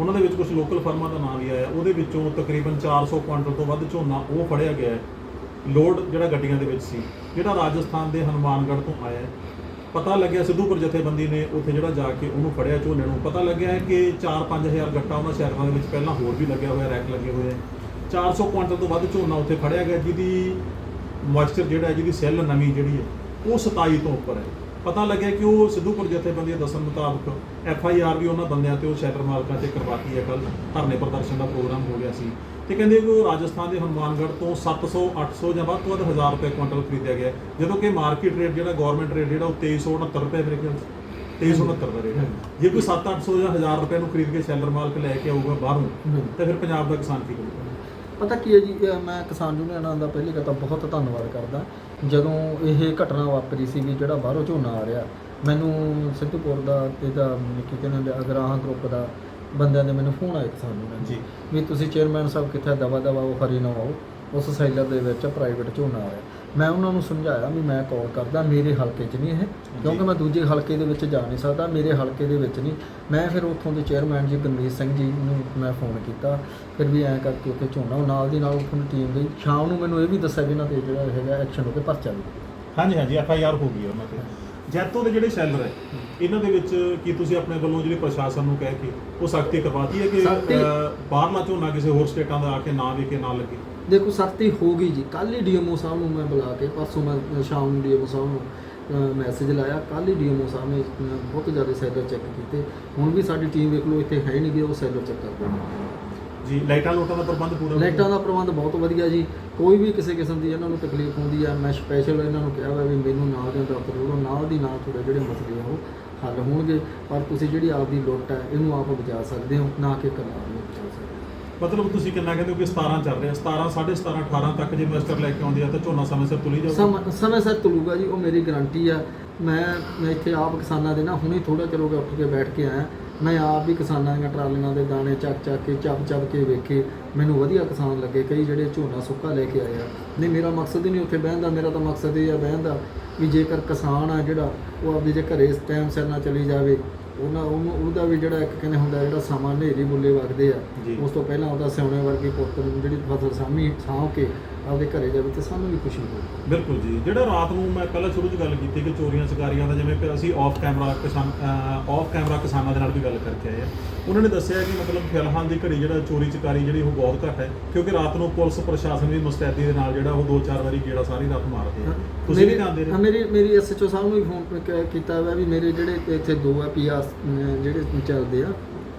ਉਹਨਾਂ ਦੇ ਵਿੱਚ ਕੁਝ ਲੋਕਲ ਫਰਮਾਂ ਦਾ ਨਾਮ ਵੀ ਆਇਆ। ਉਹਦੇ ਵਿੱਚੋਂ ਤਕਰੀਬਨ 400 ਕੁਇੰਟਲ ਤੋਂ ਵੱਧ ਝੋਨਾ ਉਹ ਫੜਿਆ ਗਿਆ ਹੈ। ਲੋਡ ਜਿਹੜਾ ਗੱਡੀਆਂ ਦੇ ਵਿੱਚ ਸੀ ਜਿਹੜਾ ਰਾਜਸਥਾਨ ਦੇ ਹਨੂਮਾਨਗੜ੍ਹ ਤੋਂ ਆਇਆ ਹੈ। ਪਤਾ ਲੱਗਿਆ ਸਿੱਧੂਪੁਰ ਜਥੇਬੰਦੀ ਨੇ ਉੱਥੇ ਜਿਹੜਾ ਜਾ ਕੇ ਉਹਨੂੰ ਫੜਿਆ ਝੋਨੇ ਨੂੰ। ਪਤਾ ਲੱਗਿਆ ਹੈ ਕਿ 4-5000 ਗੱਟਾ ਉਹਨਾਂ ਸ਼ਹਿਰਾਂ ਦੇ ਵਿੱਚ ਪਹਿਲਾਂ ਹੋਰ ਵੀ ਲੱਗਿਆ ਹੋਇਆ ਰੈਕ ਲੱਗੇ ਹੋਏ ਹੈ। 400 ਕੁਇੰਟਲ ਤੋਂ ਵੱਧ ਝੋਨਾ ਉੱਥੇ ਫੜਿਆ ਗਿਆ ਜਿਹਦੀ ਮੋਇਸਚਰ ਜਿਹੜਾ ਹੈ, ਜਿਹਦੀ ਸੈੱਲ ਨਮੀ ਜਿਹੜੀ ਹੈ ਉਹ 27 ਤੋਂ ਉੱਪਰ ਹੈ। ਪਤਾ ਲੱਗਿਆ ਕਿ ਉਹ ਸਿੱਧੂਪੁਰ ਜਥੇਬੰਦੀ ਦੇ ਦੱਸਣ ਮੁਤਾਬਕ ਐਫ ਆਈ ਆਰ ਵੀ ਉਹਨਾਂ ਬੰਦਿਆਂ ਤੇ ਉਹ ਸ਼ੈਲਰ ਮਾਲਕਾਂ ਤੇ ਕਰਵਾਤੀ ਹੈ ਕੱਲ ਧਰਨੇ ਪ੍ਰਦਰਸ਼ਨ ਦਾ ਪ੍ਰੋਗਰਾਮ ਹੋ ਗਿਆ ਸੀ। ਤੇ ਕਹਿੰਦੇ ਕਿ ਉਹ ਰਾਜਸਥਾਨ ਦੇ ਹਨੂਮਾਨਗੜ੍ਹ ਤੋਂ 700 800 ਜਾਂ ਵੱਧ ਤੋਂ ਵੱਧ 1000 ਰੁਪਏ ਕੁਇੰਟਲ ਖਰੀਦਿਆ ਗਿਆ। ਜਦੋਂ ਕਿ ਮਾਰਕੀਟ ਰੇਟ ਜਿਹੜਾ ਗਵਰਨਮੈਂਟ ਰੇਟ ਜਿਹੜਾ ਉਹ 2369 ਰੁਪਏ ਮੇਰੇ ਖਿਆਲ 'ਚ 2369 ਦਾ ਰੇਟ ਹੈ। ਜੇ ਕੋਈ 7-800 ਜਾਂ 1000 ਰੁਪਏ ਨੂੰ ਖਰੀਦ ਕੇ ਸ਼ੈਲਰ ਮਾਲਕ ਲੈ ਕੇ ਆਊਗਾ ਬਾਹਰੋਂ। ਤਾਂ ਫਿਰ ਪੰਜਾਬ ਦਾ ਕਿਸਾਨ ਕੀ ਕਰੂਗਾ? ਪਤਾ ਕੀ ਹੈ ਜੀ ਇਹ ਮੈਂ ਕਿਸਾਨ ਯੂਨੀਅਨਾਂ ਦਾ ਪਹਿਲੀ ਗੱਲ ਤਾਂ ਬਹੁਤ ਧੰਨਵਾਦ ਕਰਦਾ ਜਦੋਂ ਇਹ ਘਟਨਾ ਵਾਪਰੀ ਸੀ ਵੀ ਜਿਹੜਾ ਬਾਹਰੋਂ ਝੋਨਾ ਆ ਰਿਹਾ ਮੈਨੂੰ ਸਿੱਧੂਪੁਰ ਦਾ ਇਹਦਾ ਕੀ ਕਹਿੰਦੇ ਹੁੰਦੇ ਅਗਰਾਹਾਂ ਗਰੁੱਪ ਦਾ ਬੰਦਿਆਂ ਦੇ ਮੈਨੂੰ ਫੋਨ ਆਇਆ ਕਿਸਾਨ ਯੂਨੀਅਨ ਜੀ। ਵੀ ਤੁਸੀਂ ਚੇਅਰਮੈਨ ਸਾਹਿਬ ਕਿੱਥੇ ਦਵਾ ਦਵਾ ਉਹ ਹਰੀ ਨਾ ਆਓ ਉਸ ਸੈਲਰ ਦੇ ਵਿੱਚ ਪ੍ਰਾਈਵੇਟ ਝੋਨਾ ਆ ਰਿਹਾ ਮੈਂ ਉਹਨਾਂ ਨੂੰ ਸਮਝਾਇਆ ਵੀ ਮੈਂ ਕਾਲ ਕਰਦਾ ਮੇਰੇ ਹਲਕੇ 'ਚ ਨਹੀਂ ਇਹ ਕਿਉਂਕਿ ਮੈਂ ਦੂਜੇ ਹਲਕੇ ਦੇ ਵਿੱਚ ਜਾ ਨਹੀਂ ਸਕਦਾ ਮੇਰੇ ਹਲਕੇ ਦੇ ਵਿੱਚ ਨਹੀਂ। ਮੈਂ ਫਿਰ ਉੱਥੋਂ ਦੇ ਚੇਅਰਮੈਨ ਜੀ ਗਰਮੀਤ ਸਿੰਘ ਜੀ ਨੂੰ ਮੈਂ ਫੋਨ ਕੀਤਾ ਫਿਰ ਵੀ ਐਂ ਕਰਕੇ ਉੱਥੇ ਝੋਨਾ ਉਹ ਨਾਲ ਦੀ ਨਾਲ ਉੱਥੋਂ ਦੀ ਟੀਮ ਗਈ। ਸ਼ਾਮ ਨੂੰ ਮੈਨੂੰ ਇਹ ਵੀ ਦੱਸਿਆ ਵੀ ਇਹਨਾਂ ਤੇ ਜਿਹੜਾ ਹੈਗਾ ਐਕਸ਼ਨ ਹੋ ਕੇ ਪਰਚਾ ਵੀ। ਹਾਂਜੀ ਹਾਂਜੀ ਐਫ ਆਈ ਆਰ ਹੋ ਗਈ ਉਹਨਾਂ ਤੇ। ਜੈਤੋ ਦੇ ਜਿਹੜੇ ਸ਼ੈਲਰ ਹੈ ਇਹਨਾਂ ਦੇ ਵਿੱਚ ਕੀ ਤੁਸੀਂ ਆਪਣੇ ਵੱਲੋਂ ਜਿਹੜੀ ਪ੍ਰਸ਼ਾਸਨ ਨੂੰ ਕਹਿ ਕੇ ਉਹ ਸਖਤੀ ਕਰਵਾਤੀ ਹੈ ਕਿ ਸਖ਼ਤੀ- ਅਹ, ਬਾਹਰਲਾ ਝੋਨਾ ਕਿਸੇ ਹੋਰ ਸਟੇਟਾਂ ਦਾ ਆ ਕੇ ਨਾ ਵਿਕੇ ਨਾ ਲੱਗੇ? ਦੇਖੋ ਸਖਤੀ ਹੋ ਗਈ ਜੀ। ਕੱਲ ਹੀ ਡੀਐਮਓ ਸਾਹਿਬ ਨੂੰ ਮੈਂ ਬੁਲਾ ਕੇ ਪਰਸੋਂ ਮੈਂ ਸ਼ਾਮ ਨੂੰ ਡੀਐਮਓ ਸਾਹਿਬ ਨੂੰ ਮੈਸੇਜ ਲਾਇਆ। ਕੱਲ ਹੀ ਡੀਐਮਓ ਸਾਹਿਬ ਨੇ ਬਹੁਤ ਜ਼ਿਆਦਾ ਸੈਲਰ ਚੈੱਕ ਕੀਤੇ। ਹੁਣ ਵੀ ਸਾਡੀ ਟੀਮ ਵੇਖ ਲਓ ਇੱਥੇ ਹੈ ਨਹੀਂ ਗੀ ਉਹ ਸੈਲਰ ਚੈੱਕ ਕਰਦੇ ਜੀ ਲਾਈਟਾਂ ਲੋਟਾਂ ਦਾ ਪ੍ਰਬੰਧ ਪੂਰਾ ਲਾਈਟਾਂ ਦਾ ਪ੍ਰਬੰਧ ਬਹੁਤ ਵਧੀਆ ਜੀ। ਕੋਈ ਵੀ ਕਿਸੇ ਕਿਸਮ ਦੀ ਇਹਨਾਂ ਨੂੰ ਤਕਲੀਫ ਹੁੰਦੀ ਆ ਮੈਂ ਸਪੈਸ਼ਲ ਇਹਨਾਂ ਨੂੰ ਕਿਹਾ ਹੋਇਆ ਵੀ ਮੈਨੂੰ ਨਾਲ ਦੇ ਦਫ਼ਤਰ ਕੋਲੋਂ ਨਾਲ ਦੀ ਨਾਲ ਤੁਹਾਡੇ ਜਿਹੜੇ ਮਸਲੇ ਆ ਉਹ ਹੱਲ ਹੋਣਗੇ। ਪਰ ਤੁਸੀਂ ਜਿਹੜੀ ਆਪਦੀ ਲੁੱਟ ਹੈ ਇਹਨੂੰ ਆਪ ਬਚਾ ਸਕਦੇ ਹੋ ਨਾ ਕਿ ਬਚਾ ਸਕਦੇ ਮਤਲਬ ਤੁਸੀਂ ਕਿੰਨਾ ਕਹਿੰਦੇ ਹੋ ਕਿ 17 ਚੱਲ ਰਿਹਾ 17 17.5 18 ਤੱਕ ਜੇ ਇਨਵੈਸਟਰ ਲੈ ਕੇ ਆਉਂਦੇ ਆ, ਤਾਂ ਝੋਨਾ ਸਮੇਂ ਸਿਰ ਤੁਲੀ ਜਾਊਗਾ? ਸਮ, ਸਮੇਂ ਸਿਰ ਤੁਲੂਗਾ ਜੀ, ਉਹ ਮੇਰੀ ਗਾਰੰਟੀ ਆ। ਮੈਂ ਮੈਂ ਇੱਥੇ ਆਪ ਕਿਸਾਨਾਂ ਦੇ ਨਾ, ਹੁਣੇ ਥੋੜਾ ਚਿਰ ਹੋ ਗਿਆ ਉੱਠ ਕੇ ਬੈਠ ਕੇ ਆਇਆ। ਮੈਂ ਆਪ ਵੀ ਕਿਸਾਨਾਂ ਦੀਆਂ ਟਰਾਲੀਆਂ ਦੇ ਦਾਣੇ ਚੱਕ ਚੱਕ ਕੇ, ਚੱਬ ਚੱਬ ਕੇ ਵੇਖੇ। ਮੈਨੂੰ ਵਧੀਆ ਕਿਸਾਨ ਲੱਗੇ, ਕਈ ਜਿਹੜੇ ਝੋਨਾ ਸੁੱਕਾ ਲੈ ਕੇ ਆਏ ਆ। ਨਹੀਂ, ਮੇਰਾ ਮਕਸਦ ਹੀ ਨਹੀਂ ਉੱਥੇ ਬਹਿਣ ਦਾ, ਮੇਰਾ ਤਾਂ ਮਕਸਦ ਇਹ ਆ ਬਹਿਣ ਦਾ, ਵੀ ਜੇਕਰ ਕਿਸਾਨ ਆ ਜਿਹੜਾ, ਉਹ ਆਪਦੇ ਜੇ ਘਰੇ ਟਾਈਮ ਸਿਰ ਨਾਲ ਚਲੀ ਜਾਵੇ ਉਹਨਾਂ ਉਹਨੂੰ ਉਹਦਾ ਵੀ ਜਿਹੜਾ ਇੱਕ ਕਹਿੰਦੇ ਹੁੰਦਾ ਜਿਹੜਾ ਸਮਾਂ ਹਨੇਰੀ ਬੁੱਲੇ ਵਗਦੇ ਆ। ਉਸ ਤੋਂ ਪਹਿਲਾਂ ਉਹਦਾ ਸਿਉਣੇ ਵਰਗੀ ਪੁੱਤ ਨੂੰ ਜਿਹੜੀ ਫਸਲ ਸਾਮੀ ਸਾਂਭ ਕੇ ਆਪਦੇ ਘਰੇ ਜਾਵੇ ਤੇ ਸਾਨੂੰ ਵੀ ਖੁਸ਼ੀ ਹੋਵੇ। ਬਿਲਕੁਲ ਜੀ। ਜਿਹੜਾ ਰਾਤ ਨੂੰ ਮੈਂ ਪਹਿਲਾਂ ਸ਼ੁਰੂ 'ਚ ਗੱਲ ਕੀਤੀ ਕਿ ਚੋਰੀਆਂ ਚਕਾਰੀਆਂ ਦਾ ਜਿਵੇਂ ਕਿ ਅਸੀਂ ਆਫ ਕੈਮਰਾ ਕਿਸਾਨ ਆਫ ਕੈਮਰਾ ਕਿਸਾਨਾਂ ਦੇ ਨਾਲ ਵੀ ਗੱਲ ਕਰਕੇ ਆਏ ਆ। ਉਹਨਾਂ ਨੇ ਦੱਸਿਆ ਕਿ ਮਤਲਬ ਫਿਲਹਾਲ ਦੀ ਘੜੀ ਜਿਹੜਾ ਚੋਰੀ ਚਕਾਰੀ ਜਿਹੜੀ ਉਹ ਬਹੁਤ ਘੱਟ ਹੈ ਕਿਉਂਕਿ ਰਾਤ ਨੂੰ ਪੁਲਿਸ ਪ੍ਰਸ਼ਾਸਨ ਵੀ ਮੁਸਤੈਦੀ ਦੇ ਨਾਲ ਜਿਹੜਾ ਉਹ ਦੋ ਚਾਰ ਵਾਰੀ ਗੇੜਾ ਸਾਰੀ ਰਾਤ ਮਾਰਦੇ ਆ। ਤੁਸੀਂ ਵੀ ਮੇਰੀ- ਧਿਆਨ ਦੇ ਰਹੇ? ਮੇਰੀ ਮੇਰੀ ਐਸਐਚਓ ਸਾਹਿਬ ਨੂੰ ਵੀ ਫੋਨ ਕੀਤਾ ਹੋਇਆ ਵੀ ਮੇਰੇ ਜਿਹੜੇ ਇੱਥੇ ਦੋ ਆ ਪੀਆਰ ਜਿਹੜੇ ਚੱਲਦੇ ਆ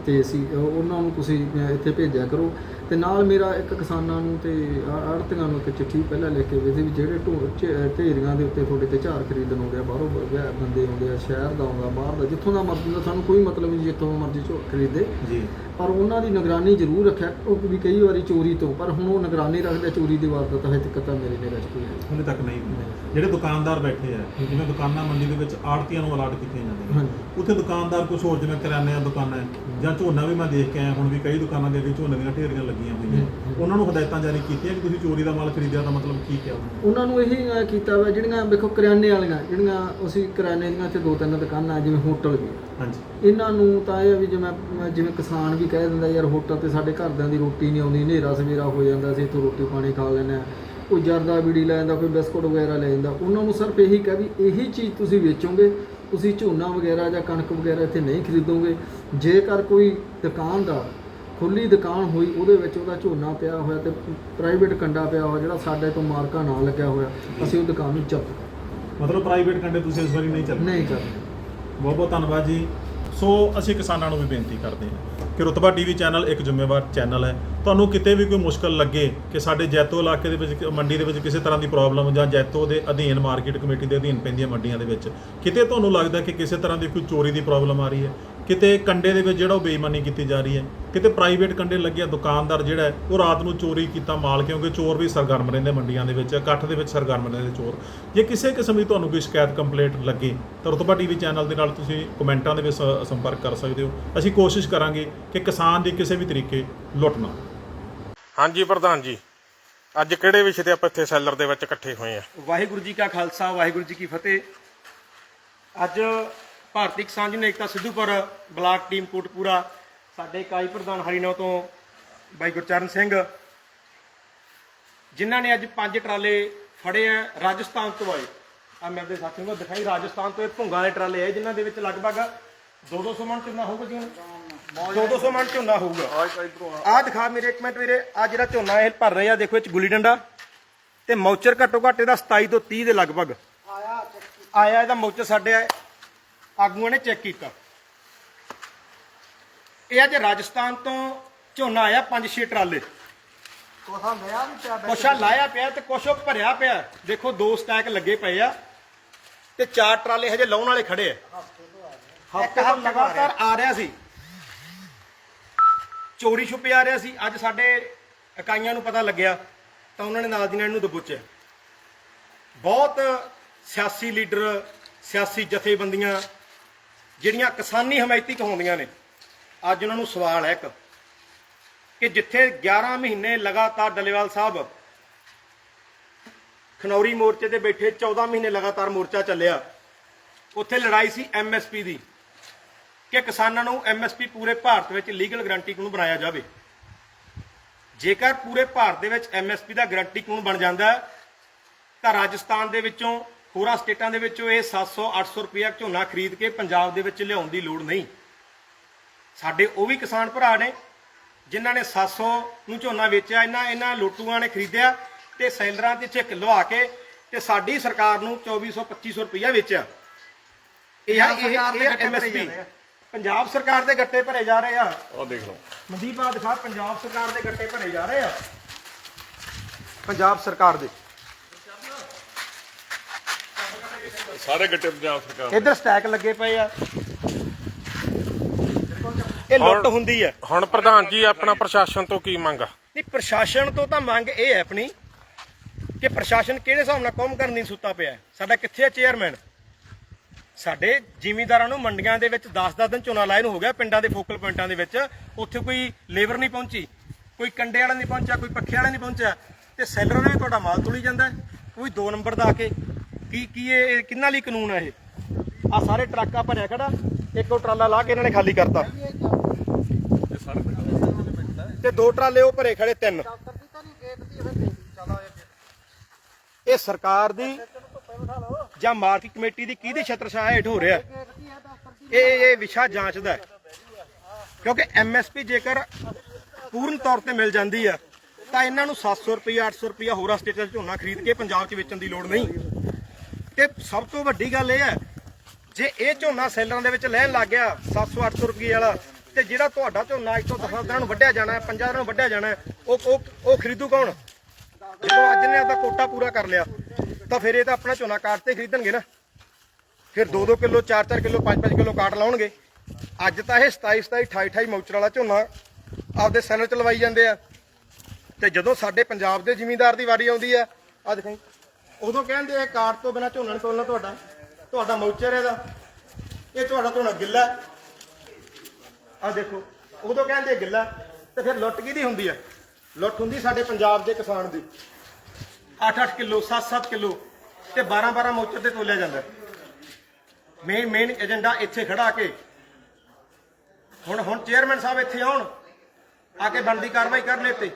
ਤੇ ਅਸੀਂ ਉਹ- ਉਹਨਾਂ ਨੂੰ ਤੁਸੀਂ ਇੱਥੇ ਭੇਜਿਆ ਕਰੋ। ਤੇ ਨਾਲ ਮੇਰਾ ਇੱਕ ਕਿਸਾਨਾਂ ਨੂੰ ਤੇ ਆੜਤੀਆਂ ਨੂੰ ਇੱਕ ਚਿੱਠੀ ਪਹਿਲਾਂ ਲਿਖ ਕੇ ਵੇਦੇ ਵੀ ਜਿਹੜੇ ਢੋ- ਢੇ- ਢੇਰੀਆਂ ਦੇ ਉੱਤੇ ਤੁਹਾਡੇ ਤੇ ਝਾੜ ਖਰੀਦਣ ਆਉਂਦੇ ਆ ਬਾਹਰੋਂ ਬ- ਬੰਦੇ ਆਉਂਦੇ ਆ ਸ਼ਹਿਰ ਦਾ ਆਉਂਦਾ ਬਾਹਰ ਦਾ ਜਿੱਥੋਂ ਦਾ ਮਰਜ਼ੀ ਦਾ ਸਾਨੂੰ ਕੋਈ ਮਤਲਬ ਨਹੀਂ ਜਿੱਥੋਂ ਮਰਜ਼ੀ ਝੋ ਖਰੀਦੇ। ਜੀ। ਪਰ ਉਹਨਾਂ ਦੀ ਨਿਗਰਾਨੀ ਜ਼ਰੂਰ ਰੱਖਿਆ ਉਹ ਵੀ ਕਈ ਵਾਰੀ ਚੋਰੀ ਤੋਂ ਪਰ ਹੁਣ ਉਹ ਨਿਗਰਾਨੀ ਰੱਖਦਾ ਚੋਰੀ ਦੀ ਵਾਰਦਾਤ ਹਜੇ ਤੱਕ ਤਾਂ ਮੇਰੇ ਨਿਗਾਹ 'ਚ ਕੋਈ ਹੈ ਹਲੇ ਤੱਕ ਨਹੀਂ। ਜਿਹੜੇ ਦੁਕਾਨਦਾਰ ਬੈਠੇ ਆ ਜਿਵੇਂ ਦੁਕਾਨਾਂ ਮੰਡੀ ਦੇ ਵਿੱਚ ਆੜਤੀਆਂ ਨੂੰ ਅਲਾਟ ਕੀਤੀਆਂ ਜਾਂਦੀਆਂ ਨੇ। ਹਾਂਜੀ। ਉੱਥੇ ਦੁਕਾਨਦਾਰ ਕੁਝ ਹੋਰ ਜਿਵੇਂ ਕਰਿਆਨੇ ਦੀਆਂ ਦੁਕਾਨਾਂ ਹੈ ਜਾਂ ਝੋਨਾ ਵੀ ਮੈਂ ਦੇਖ ਕੇ ਆਇਆ ਹੁਣ ਵੀ ਕਈ ਦੁਕਾਨਾਂ ਦੇ ਅੱਗੇ ਝੋਨੇ ਦੀਆਂ ਢੇਰੀਆਂ ਲੱਗੀਆਂ ਹੋਈਆਂ ਉਹਨਾਂ ਨੂੰ ਹਦਾਇਤਾਂ ਜਾਰੀ ਕੀਤੀਆਂ ਕਿ ਤੁਸੀਂ ਚੋਰੀ ਦਾ ਮਾਲ ਖਰੀਦਿਆ ਤਾਂ ਮਤਲਬ ਕੀ ਕਿਹਾ? ਉਹਨਾਂ ਨੇ? ਇਹੀ ਅਹ, ਕੀਤਾ ਵਾ ਜਿਹੜੀਆਂ ਵੇਖੋ ਕਰਿਆਨੇ ਵਾਲੀਆਂ ਜਿਹੜੀਆਂ ਅਸੀਂ ਕਰਿਆਨੇ ਦੀਆਂ ਇੱਥੇ ਦੋ ਤਿੰਨ ਦੁਕਾਨਾਂ ਜਿਵੇਂ ਹੋਟਲ ਵੀ ਹਾਂਜੀ। ਇਹਨਾਂ ਨੂੰ ਤਾਂ ਇਹ ਆ ਵੀ ਜਿਵੇਂ ਜਿਵੇਂ ਕਿਸਾਨ ਵੀ ਕਹਿ ਦਿੰਦਾ ਯਾਰ ਹੋਟਲ ਤੇ ਸਾਡੇ ਘਰਦਿਆਂ ਦੀ ਰੋਟੀ ਨਹੀਂ ਆਉਂਦੀ ਹਨੇਰਾ ਸਵੇਰਾ ਹੋ ਜਾਂਦਾ ਸੀ ਇੱਥੋਂ ਰੋਟੀ ਪਾਣੀ ਖਾ ਲੈਂਦੇ ਆ ਕੋਈ ਜਰਦਾ ਬੀੜੀ ਲੈ ਜਾਂਦਾ ਕੋਈ ਬਿਸਕੁਟ ਵਗੈਰਾ ਲੈ ਜਾਂਦਾ। ਉਹਨਾਂ ਨੂੰ ਸਿਰਫ ਇਹੀ ਕਹਿ ਵੀ ਇਹੀ ਚੀਜ਼ ਤੁਸੀਂ ਵੇਚੋਗੇ ਤੁਸੀਂ ਝੋਨਾ ਵਗੈਰਾ ਜਾਂ ਕਣਕ ਵਗੈਰਾ ਇੱਥੇ ਨਹੀਂ ਖਰੀਦੋਗੇ। ਜੇਕਰ ਕੋਈ ਦੁਕਾਨਦਾਰ ਖੁੱਲੀ ਦੁਕਾਨ ਹੋਈ ਉਹਦੇ ਵਿੱਚ ਉਹਦਾ ਝੋਨਾ ਪਿਆ ਹੋਇਆ ਤੇ ਪ੍ਰਾਈਵੇਟ ਕੰਡਾ ਪਿਆ ਹੋਇਆ ਜਿਹੜਾ ਸਾਡੇ ਤੋਂ ਮਾਰਕਾ ਨਾ ਲੱਗਿਆ ਹੋਇਆ ਅਸੀਂ ਉਹ ਦੁਕਾਨ ਨੂੰ ਕਰ ਮਤਲਬ ਪ੍ਰਾਈਵੇਟ ਕੰਡੇ ਤੁਸੀਂ ਇਸ ਵਾਰੀ ਨਹੀਂ ਚੱਲ? ਨਹੀਂ ਕਰਦੇ ਬਹੁਤ ਬਹੁਤ ਧੰਨਵਾਦ ਜੀ। ਸੋ ਅਸੀਂ ਕਿਸਾਨਾਂ ਨੂੰ ਵੀ ਬੇਨਤੀ ਕਰਦੇ ਹਾਂ। ਕਿ ਰੁਤਬਾ ਟੀਵੀ ਚੈਨਲ ਇੱਕ ਜ਼ਿੰਮੇਵਾਰ ਚੈਨਲ ਹੈ। ਤੁਹਾਨੂੰ ਕਿਤੇ ਵੀ ਕੋਈ ਮੁਸ਼ਕਲ ਲੱਗੇ ਕਿ ਸਾਡੇ ਜੈਤੋ ਇਲਾਕੇ ਦੇ ਵਿੱਚ ਮੰਡੀ ਦੇ ਵਿੱਚ ਕਿਸੇ ਤਰ੍ਹਾਂ ਦੀ ਪ੍ਰੋਬਲਮ ਜਾਂ ਜੈਤੋ ਦੇ ਅਧੀਨ ਮਾਰਕੀਟ ਕਮੇਟੀ ਦੇ ਅਧੀਨ ਪੈਂਦੀਆਂ ਮੰਡੀਆਂ ਦੇ ਵਿੱਚ ਕਿਤੇ ਤੁਹਾਨੂੰ ਲੱਗਦਾ ਕਿ ਕਿਸੇ ਤਰ੍ਹਾਂ ਦੀ ਕੋਈ ਚੋਰੀ ਦੀ ਪ੍ਰੋਬਲਮ ਆ ਰਹੀ ਹੈ? ਕਿਤੇ ਕੰਡੇ ਦੇ ਵਿੱਚ ਜਿਹੜਾ ਉਹ ਬੇਈਮਾਨੀ ਕੀਤੀ ਜਾ ਰਹੀ ਹੈ? ਕਿਤੇ ਪ੍ਰਾਈਵੇਟ ਕੰਡੇ ਲੱਗਿਆ ਦੁਕਾਨਦਾਰ ਜਿਹੜਾ ਹੈ, ਉਹ ਰਾਤ ਨੂੰ ਚੋਰੀ ਕੀਤਾ ਮਾਲ ਕਿਉਂਕਿ ਚੋਰ ਵੀ ਸਰਗਰਮ ਰਹਿੰਦੇ ਮੰਡੀਆਂ ਦੇ ਵਿੱਚ ਇਕੱਠ ਦੇ ਵਿੱਚ ਸਰਗਰਮ ਰਹਿੰਦੇ ਚੋਰ। ਜੇ ਕਿਸੇ ਕਿਸਮ ਦੀ ਤੁਹਾਨੂੰ ਕੋਈ ਸ਼ਿਕਾਇਤ ਕੰਪਲੇਂਟ ਲੱਗੇ ਤਾਂ ਰੁਤਬਾ ਟੀਵੀ ਚੈਨਲ ਦੇ ਨਾਲ ਤੁਸੀਂ ਕਮੈਂਟਾਂ ਦੇ ਵਿੱਚ ਸ- ਸੰਪਰਕ ਕਰ ਸਕਦੇ ਹੋ। ਅਸੀਂ ਕੋਸ਼ਿਸ਼ ਕਰਾਂਗੇ ਕਿ ਕਿਸਾਨ ਦੀ ਕਿਸੇ ਵੀ ਤਰੀਕੇ ਲੁੱਟ ਨਾ। ਹਾਂਜੀ ਪ੍ਰਧਾਨ ਜੀ ਅੱਜ ਕਿਹੜੇ ਵਿਸ਼ੇ ਤੇ ਆਪਾਂ ਇੱਥੇ ਸੈਲਰ ਦੇ ਵਿੱਚ ਇਕੱਠੇ ਹੋਏ ਆ? ਵਾਹਿਗੁਰੂ ਜੀ ਕਾ ਖਾਲਸਾ ਵਾਹਿਗੁਰੂ ਜੀ ਕੀ ਫਤਿਹ। ਅੱਜ Bharti Kisan union Ekta Sidhupur block team Kotpura ਸਾਡੇ ਇਕਾਈ ਪ੍ਰਧਾਨ ਹਰੀਨੌ ਤੋਂ ਬਾਈ ਗੁਰਚਰਨ ਸਿੰਘ ਜਿਨ੍ਹਾਂ ਨੇ ਅੱਜ ਪੰਜ ਟਰਾਲੇ ਫੜੇ ਆ ਰਾਜਸਥਾਨ ਤੋਂ ਆਏ। ਆ ਮੈਂ ਆਪਣੇ ਸਾਥੀਆਂ ਨੂੰ ਦਿਖਾਈ ਰਾਜਸਥਾਨ ਤੋਂ ਇਹ ਭੁੰਗਾ ਦੇ ਟਰਾਲੇ ਆਏ ਜਿਨ੍ਹਾਂ ਦੇ ਵਿੱਚ ਲਗਭਗ 200 ਮਣ ਝੋਨਾ ਹੋਊਗਾ ਜੀ 200 ਮਣ ਝੋਨਾ ਹੋਊਗਾ। ਆ ਦਿਖਾ ਮੇਰੇ ਇੱਕ ਮਿੰਟ ਵੀਰੇ ਆ ਜਿਹੜਾ ਝੋਨਾ ਇਹ ਭਰ ਰਹੇ ਆ ਦੇਖੋ ਇਹ ਚ ਗੁੱਲੀ ਡੰਡਾ ਤੇ ਮੌਚਰ ਘੱਟੋ ਘੱਟ ਇਹਦਾ 27 ਤੋਂ 30 ਦੇ ਲਗਭਗ। ਆਇਆ ਆਇਆ ਇਹਦਾ ਮੌਚਰ ਸਾਡੇ ਆਗੂਆਂ ਨੇ ਚੈੱਕ ਕੀਤਾ। ਇਹ ਅੱਜ ਰਾਜਸਥਾਨ ਤੋਂ ਝੋਨਾ ਆਇਆ 5-6 ਟਰਾਲੇ। ਕੋਸ਼ਾ ਲਾਇਆ ਪਿਆ ਤੇ ਕੁਛ ਉਹ ਭਰਿਆ ਪਿਆ। ਦੇਖੋ ਦੋ ਸਟੈਕ ਲੱਗੇ ਪਏ ਆ ਤੇ ਚਾਰ ਟਰਾਲੇ ਹਜੇ ਲਾਉਣ ਵਾਲੇ ਖੜੇ ਆ। ਹਫ਼ਤੇ ਤੋਂ ਲਗਾਤਾਰ ਆ ਰਿਹਾ ਸੀ। ਚੋਰੀ ਛੁਪੇ ਆ ਰਿਹਾ ਸੀ, ਅੱਜ ਸਾਡੇ ਇਕਾਈਆਂ ਨੂੰ ਪਤਾ ਲੱਗਿਆ, ਤਾਂ ਉਹਨਾਂ ਨੇ ਨਾਲ ਦੀ ਨਾਲ ਇਹਨੂੰ ਦਬੋਚਿਆ। ਬਹੁਤ ਸਿਆਸੀ ਲੀਡਰ, ਸਿਆਸੀ ਜਥੇਬੰਦੀਆਂ, ਜਿਹੜੀਆਂ ਕਿਸਾਨੀ ਹਮਾਇਤੀ ਕਹਾਉਂਦੀਆਂ ਨੇ, ਅੱਜ ਉਹਨਾਂ ਨੂੰ ਸਵਾਲ ਹੈ ਇੱਕ, ਕਿ ਜਿੱਥੇ 11 ਮਹੀਨੇ ਲਗਾਤਾਰ ਡੱਲੇਵਾਲ ਸਾਹਿਬ ਖਨੌਰੀ ਮੋਰਚੇ ਤੇ ਬੈਠੇ 14 ਮਹੀਨੇ ਲਗਾਤਾਰ ਮੋਰਚਾ ਚੱਲਿਆ, ਉੱਥੇ ਲੜਾਈ ਸੀ ਐਮਐਸਪੀ ਦੀ। ਕਿ ਕਿਸਾਨਾਂ ਨੂੰ ਐਮਐਸਪੀ ਪੂਰੇ ਭਾਰਤ ਵਿੱਚ ਲੀਗਲ ਗਰੰਟੀ ਕਾਨੂੰਨ ਬਣਾਇਆ ਜਾਵੇ। ਜੇਕਰ ਪੂਰੇ ਭਾਰਤ ਦੇ ਵਿੱਚ ਐਮਐਸਪੀ ਦਾ ਗਰੰਟੀ ਕਾਨੂੰਨ ਬਣ ਜਾਂਦਾ ਤਾਂ ਰਾਜਸਥਾਨ ਦੇ ਵਿੱਚੋਂ ਹੋਰਾਂ ਸਟੇਟਾਂ ਦੇ ਵਿੱਚੋਂ ਇਹ 700 800 ਰੁਪਇਆ ਝੋਨਾ ਖਰੀਦ ਕੇ ਪੰਜਾਬ ਦੇ ਵਿੱਚ ਲਿਆਉਣ ਦੀ ਲੋੜ ਨਹੀਂ। ਸਾਡੇ ਉਹ ਵੀ ਕਿਸਾਨ ਭਰਾ ਨੇ ਜਿਨ੍ਹਾਂ ਨੇ 700 ਨੂੰ ਝੋਨਾ ਵੇਚਿਆ ਇਹਨਾਂ ਇਹਨਾਂ ਲੋਟੂਆਂ ਨੇ ਖਰੀਦਿਆ ਤੇ ਸੈਲਰਾਂ ਤੇ ਚੈੱਕ ਲਵਾ ਕੇ ਤੇ ਸਾਡੀ ਸਰਕਾਰ ਨੂੰ 2400 2500 ਰੁਪਇਆ ਵੇਚਿਆ। ਇਹ ਇਹ ਐਮਐਸਪੀ ਪੰਜਾਬ ਸਰਕਾਰ ਦੇ ਗੱਟੇ ਭਰੇ ਜਾ ਰਹੇ ਆ। ਉਹ ਦੇਖ ਲਓ। ਮਨਦੀਪ ਆ ਦਿਖਾ ਪੰਜਾਬ ਸਰਕਾਰ ਦੇ ਗੱਟੇ ਭਰੇ ਜਾ ਰਹੇ ਆ। ਪੰਜਾਬ ਸਰਕਾਰ ਦੇ। ਸਾਰੇ ਗੱਟੇ ਪੰਜਾਬ ਸਰਕਾਰ ਇੱਧਰ ਸਟੈਕ ਲੱਗੇ ਪਏ ਆ। ਇਹ ਲੁੱਟ ਹੁੰਦੀ ਹੈ ਹੁਣ ਪ੍ਰਧਾਨ ਜੀ ਆਪਣਾ ਪ੍ਰਸ਼ਾਸਨ ਤੋਂ ਕੀ ਮੰਗ ਆ? ਨਹੀਂ ਪ੍ਰਸ਼ਾਸਨ ਤੋਂ ਤਾਂ ਮੰਗ ਇਹ ਹੈ ਆਪਣੀ ਕਿ ਪ੍ਰਸ਼ਾਸਨ ਕਿਹੜੇ ਹਿਸਾਬ ਨਾਲ ਕੰਮ ਕਰਨ ਦੀ ਸੁੱਤਾ ਪਿਆ ਹੈ? ਸਾਡਾ ਕਿੱਥੇ ਹੈ ਚੇਅਰਮੈਨ ਸਾਡੇ ਜ਼ਿਮੀਂਦਾਰਾਂ ਨੂੰ ਮੰਡੀਆਂ ਦੇ ਵਿੱਚ 10-10 ਦਿਨ ਝੋਨਾ ਲਾਏ ਹੋ ਗਿਆ, ਪਿੰਡਾਂ ਦੇ ਫੋਕਲ ਪੁਆਇੰਟਾਂ ਦੇ ਵਿੱਚ। ਉੱਥੇ ਕੋਈ ਲੇਬਰ ਨਹੀਂ ਪਹੁੰਚੀ, ਕੋਈ ਕੰਡੇ ਵਾਲਾ ਨਹੀਂ ਪਹੁੰਚਿਆ, ਕੋਈ ਪੱਖੇ ਵਾਲਾ ਨਹੀਂ ਪਹੁੰਚਿਆ। ਤੇ ਸੈਲਰ ਨੇ ਤੁਹਾਡਾ ਮਾਲ ਤੁਲੀ ਜਾਂਦਾ ਕੋਈ 2 ਨੰਬਰ ਦਾ ਆ ਕੇ, ਕੀ ਕੀ ਇਹ ਕਿੰਨਾ ਲਈ ਕਾਨੂੰਨ ਹੈ ਇਹ? ਆ ਸਾਰੇ ਟਰੱਕਾਂ ਭਰਿਆ ਖੜਾ, ਇੱਕ ਉਹ ਟਰਾਲਾ ਲਾ ਕੇ ਇਹਨਾਂ ਨੇ ਖਾਲੀ ਕਰਤਾ। ਤੇ ਦੋ ਟਰਾਲੇ ਉਹ ਭਰੇ ਖੜੇ ਤਿੰਨ। ਇਹ ਸਰਕਾਰ ਦੀ ਜਾਂ ਮਾਰਕੀਟ ਕਮੇਟੀ ਦੀ ਕਿਹਦੀ ਛਤਰਛਾਇਆ ਹੇਠ ਹੋ ਰਿਹਾ ਇਹ ਇਹ ਵਿਸ਼ਾ ਜਾਂਚਦਾ ਹੈ। ਕਿਉਂਕਿ ਐਮਐਸਪੀ ਜੇਕਰ ਪੂਰਨ ਤੌਰ ਤੇ ਮਿਲ ਜਾਂਦੀ ਆ ਤਾਂ ਇਹਨਾਂ ਨੂੰ 700 ਰੁਪਏ 800 ਰੁਪਇਆ ਹੋਰਾਂ ਸਟੇਟਾਂ 'ਚ ਝੋਨਾ ਖਰੀਦ ਕੇ ਪੰਜਾਬ 'ਚ ਵੇਚਣ ਦੀ ਲੋੜ ਨਹੀਂ। ਤੇ ਸਭ ਤੋਂ ਵੱਡੀ ਗੱਲ ਇਹ ਹੈ, ਜੇ ਇਹ ਝੋਨਾ ਸੈਲਰਾਂ ਦੇ ਵਿੱਚ ਲੈਣ ਲੱਗ ਗਿਆ 700 800 ਰੁਪਏ ਵਾਲਾ, ਤੇ ਜਿਹੜਾ ਤੁਹਾਡਾ ਝੋਨਾ ਅੱਜ ਤੋਂ 10 ਦਿਨਾਂ ਨੂੰ ਵੱਢਿਆ ਜਾਣਾ ਹੈ 5 ਦਿਨਾਂ ਨੂੰ ਵੱਢਿਆ ਜਾਣਾ ਉਹ ਉਹ ਉਹ ਖਰੀਦੂ ਕੌਣ? ਜਦੋਂ ਅੱਜ ਨੇ ਆਪਦਾ ਕੋਟਾ ਪੂਰਾ ਕਰ ਲਿਆ ਤਾਂ ਫਿਰ ਇਹ ਤਾਂ ਆਪਣਾ ਝੋਨਾ ਕਾਟ ਤੇ ਖਰੀਦਣਗੇ ਨਾ। ਫਿਰ 2-2 ਕਿਲੋ 4-4 ਕਿਲੋ 5-5 ਕਿਲੋ ਕਾਟ ਲਾਉਣਗੇ। ਅੱਜ ਤਾਂ ਇਹ 27-27 28-28 ਮੌਚਰ ਵਾਲਾ ਝੋਨਾ ਆਪਦੇ ਸੈਲਰ ਚ ਲਵਾਈ ਜਾਂਦੇ ਆ। ਤੇ ਜਦੋਂ ਸਾਡੇ ਪੰਜਾਬ ਦੇ ਜ਼ਿਮੀਂਦਾਰ ਦੀ ਵਾਰੀ ਆਉਂਦੀ ਆ ਆ ਦੇਖਾਂ ਉਦੋਂ ਕਹਿੰਦੇ ਆ ਕਾਟ ਤੋਂ ਬਿਨਾ ਝੋਨਾ ਨਹੀਂ ਤੋਲਣਾ ਤੁਹਾਡਾ। ਤੁਹਾਡਾ ਮੌਚਰ ਇਹਦਾ। ਇਹ ਤੁਹਾਡਾ ਝੋਨਾ ਗਿੱਲਾ। ਆ ਦੇਖੋ, ਉਦੋਂ ਕਹਿੰਦੇ ਗਿੱਲਾ, ਤੇ ਫਿਰ ਲੁੱਟ ਕਿਹਦੀ ਹੁੰਦੀ ਆ? ਲੁੱਟ ਹੁੰਦੀ ਸਾਡੇ ਪੰਜਾਬ ਦੇ ਕਿਸਾਨ ਦੀ। 8-8 ਕਿਲੋ 7-7 ਕਿਲੋ ਤੇ 12-12 ਮੌਚਰ ਤੇ ਤੋਲਿਆ ਜਾਂਦਾ। ਮੇਨ ਮੇਨ ਏਜੰਡਾ ਇੱਥੇ ਖੜਾ ਕੇ ਹੁਣ ਹੁਣ ਚੇਅਰਮੈਨ ਸਾਹਿਬ ਇੱਥੇ ਆਉਣ ਆ ਕੇ ਬਣਦੀ ਕਾਰਵਾਈ ਕਰਨ ਇੱਥੇ।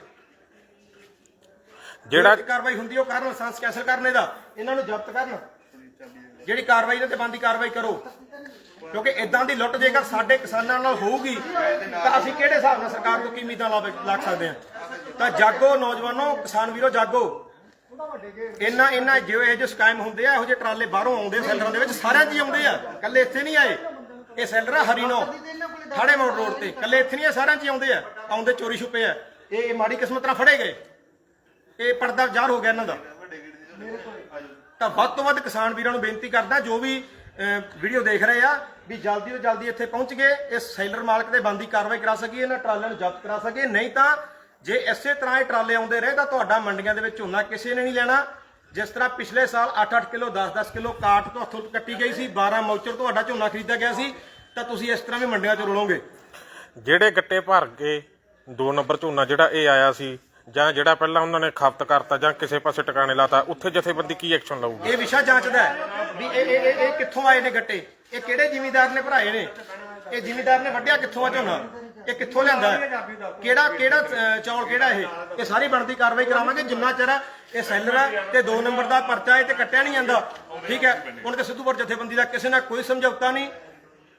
ਜਿਹੜਾ ਜਿਹੜੀ ਕਾਰਵਾਈ ਹੁੰਦੀ ਉਹ ਕਰਨ ਲਾਇਸੈਂਸ ਕੈਂਸਲ ਕਰਨ ਇਹਦਾ ਇਹਨਾਂ ਨੂੰ ਜ਼ਬਤ ਕਰਨ। ਜਿਹੜੀ ਕਾਰਵਾਈ ਇਹਨਾਂ ਤੇ ਬੰਦੀ ਕਾਰਵਾਈ ਕਰੋ। ਕਿਉਂਕਿ ਇਦਾਂ ਦੀ ਲੁੱਟ ਜੇਕਰ ਸਾਡੇ ਕਿਸਾਨਾਂ ਨਾਲ ਹੋਊਗੀ ਤਾਂ ਅਸੀਂ ਕਿਹੜੇ ਹਿਸਾਬ ਨਾਲ ਸਰਕਾਰ ਤੋਂ ਕੀ ਉਮੀਦਾਂ ਲਾ ਸਕਦੇ ਹਾਂ? ਤਾਂ ਜਾਗੋ ਨੌਜਵਾਨੋ ਕਿਸਾਨ ਵੀਰੋ ਜਾਗੋ। ਇੰਨਾ ਇੰਨਾ ਜਿਉ ਇਹ ਜੋ ਸਕਾਮ ਹੁੰਦੇ ਆ, ਇਹੋ ਜਿਹੇ ਟਰਾਲੇ ਬਾਹਰੋਂ ਆਉਂਦੇ ਸੈਲਰਾਂ ਦੇ ਵਿੱਚ, ਸਾਰਿਆਂ 'ਚ ਹੀ ਆਉਂਦੇ ਆ। ਕੱਲੇ ਇੱਥੇ ਨਹੀਂ ਆਏ। ਇਹ ਸੈਲਰ ਆ ਹਰੀਨੋ ਠਾੜੇ ਮੋੜ ਰੋਡ ਤੇ। ਕੱਲੇ ਇੱਥੇ ਨਹੀਂ ਆ ਸਾਰਿਆਂ 'ਚ ਹੀ ਆਉਂਦੇ ਆ। ਆਉਂਦੇ ਚੋਰੀ ਛੁਪੇ ਆ। ਇਹ ਮਾੜੀ ਕਿਸਮਤ ਨਾਲ ਫੜੇ ਗਏ। ਇਹ ਪਰਦਾ ਜ਼ਾਹਰ ਹੋ ਗਿਆ ਇਹਨਾਂ ਦਾ। ਤਾਂ ਵੱਧ ਤੋਂ ਵੱਧ ਕਿਸਾਨ ਵੀਰਾਂ ਨੂੰ ਬੇਨਤੀ ਕਰਦਾ, ਜੋ ਵੀ ਵੀਡੀਓ ਦੇਖ ਰਹੇ ਆ, ਵੀ ਜਲਦੀ ਤੋਂ ਜਲਦੀ ਇੱਥੇ ਪਹੁੰਚ ਗਏ ਇਸ ਸੈਲਰ ਮਾਲਕ ਦੇ ਬੰਦੀ ਕਾਰਵਾਈ ਕਰਾ ਸਕੀਏ, ਇਹਨਾਂ ਟਰਾਲਿਆਂ ਨੂੰ ਜ਼ਬਤ ਕਰਾ ਸਕੀਏ। ਨਹੀਂ ਤਾਂ ਜੇ ਇਸੇ ਤਰ੍ਹਾਂ ਇਹ ਟਰਾਲੇ ਆਉਂਦੇ ਰਹੇ ਤਾਂ ਤੁਹਾਡਾ ਮੰਡੀਆਂ ਦੇ ਵਿੱਚ ਝੋਨਾ ਕਿਸੇ ਨੇ ਨਹੀਂ ਲੈਣਾ। ਜਿਸ ਤਰ੍ਹਾਂ ਪਿਛਲੇ ਸਾਲ 8-8 ਕਿਲੋ 10-10 ਕਿਲੋ ਕਾਟ ਤੋਂ ਹੱਥੋਂ ਕੱਟੀ ਗਈ ਸੀ 12 ਮੌਚਰ ਤੁਹਾਡਾ ਝੋਨਾ ਖਰੀਦਿਆ ਗਿਆ ਸੀ ਤਾਂ ਤੁਸੀਂ ਇਸ ਤਰ੍ਹਾਂ ਵੀ ਮੰਡੀਆਂ 'ਚ ਰੁਲੋਗੇ। ਜਿਹੜੇ ਗੱਟੇ ਭਰ ਕੇ ਦੋ ਨੰਬਰ ਝੋਨਾ ਜਿਹੜਾ ਇਹ ਆਇਆ ਸੀ ਜਾਂ ਜਿਹੜਾ ਪਹਿਲਾਂ ਉਹਨਾਂ ਨੇ ਖਪਤ ਕਰਤਾ ਜਾਂ ਕਿਸੇ ਪਾਸੇ ਟਿਕਾਣੇ ਲਾਤਾ ਉੱਥੇ ਜਥੇਬੰਦੀ ਕੀ ਐਕਸ਼ਨ ਲਊਗੀ? ਇਹ ਵਿਸ਼ਾ ਜਾਂਚਦਾ ਹੈ ਵੀ ਇਹ ਇਹ ਇਹ- ਇਹ ਕਿੱਥੋਂ ਆਏ ਨੇ ਗੱਟੇ? ਇਹ ਕਿਹੜੇ ਜ਼ਿਮੀਂਦਾਰ ਨੇ ਭਰਾਏ ਨੇ? ਇਹ ਜ਼ਿਮੀਂਦਾਰ ਨੇ ਵੱਢਿਆ ਕਿੱਥੋਂ ਆ ਝੋਨਾ? ਇਹ ਕਿੱਥੋਂ ਲਿਆਂਦਾ? ਹੈ? ਕਿਹੜਾ ਕਿਹੜਾ ਅਹ, ਚੌਲ ਕਿਹੜਾ ਇਹ? ਇਹ ਸਾਰੀ ਬਣਦੀ ਕਾਰਵਾਈ ਕਰਾਵਾਂਗੇ ਜਿੰਨਾ ਚਿਰ ਇਹ ਸੈਲਰ ਹੈ ਤੇ 2 ਨੰਬਰ ਦਾ ਪਰਚਾ ਇਹ ਤੇ ਕੱਟਿਆ ਨਹੀਂ ਜਾਂਦਾ। ਠੀਕ ਹੈ? ਹੁਣ ਤੇ ਸਿੱਧੂਪੁਰ ਜਥੇਬੰਦੀ ਦਾ ਕਿਸੇ ਨਾਲ ਕੋਈ ਸਮਝੌਤਾ ਨਹੀਂ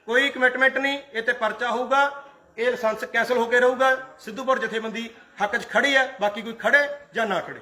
ਕੋਈ ਕਮਿਟਮੈਂਟ ਨਹੀਂ ਇਹ ਤੇ ਪਰਚਾ ਹੋਊਗਾ ਇਹ ਲਾਇਸੈਂਸ ਕੈਂਸਲ ਹੋ ਕੇ ਰਹੂਗਾ ਸਿੱਧੂਪੁਰ ਜਥੇਬੰਦੀ ਹੱਕ 'ਚ ਖੜੀ ਹੈ ਬਾਕੀ ਕੋਈ ਖੜੇ ਜਾਂ ਨਾ ਖੜੇ।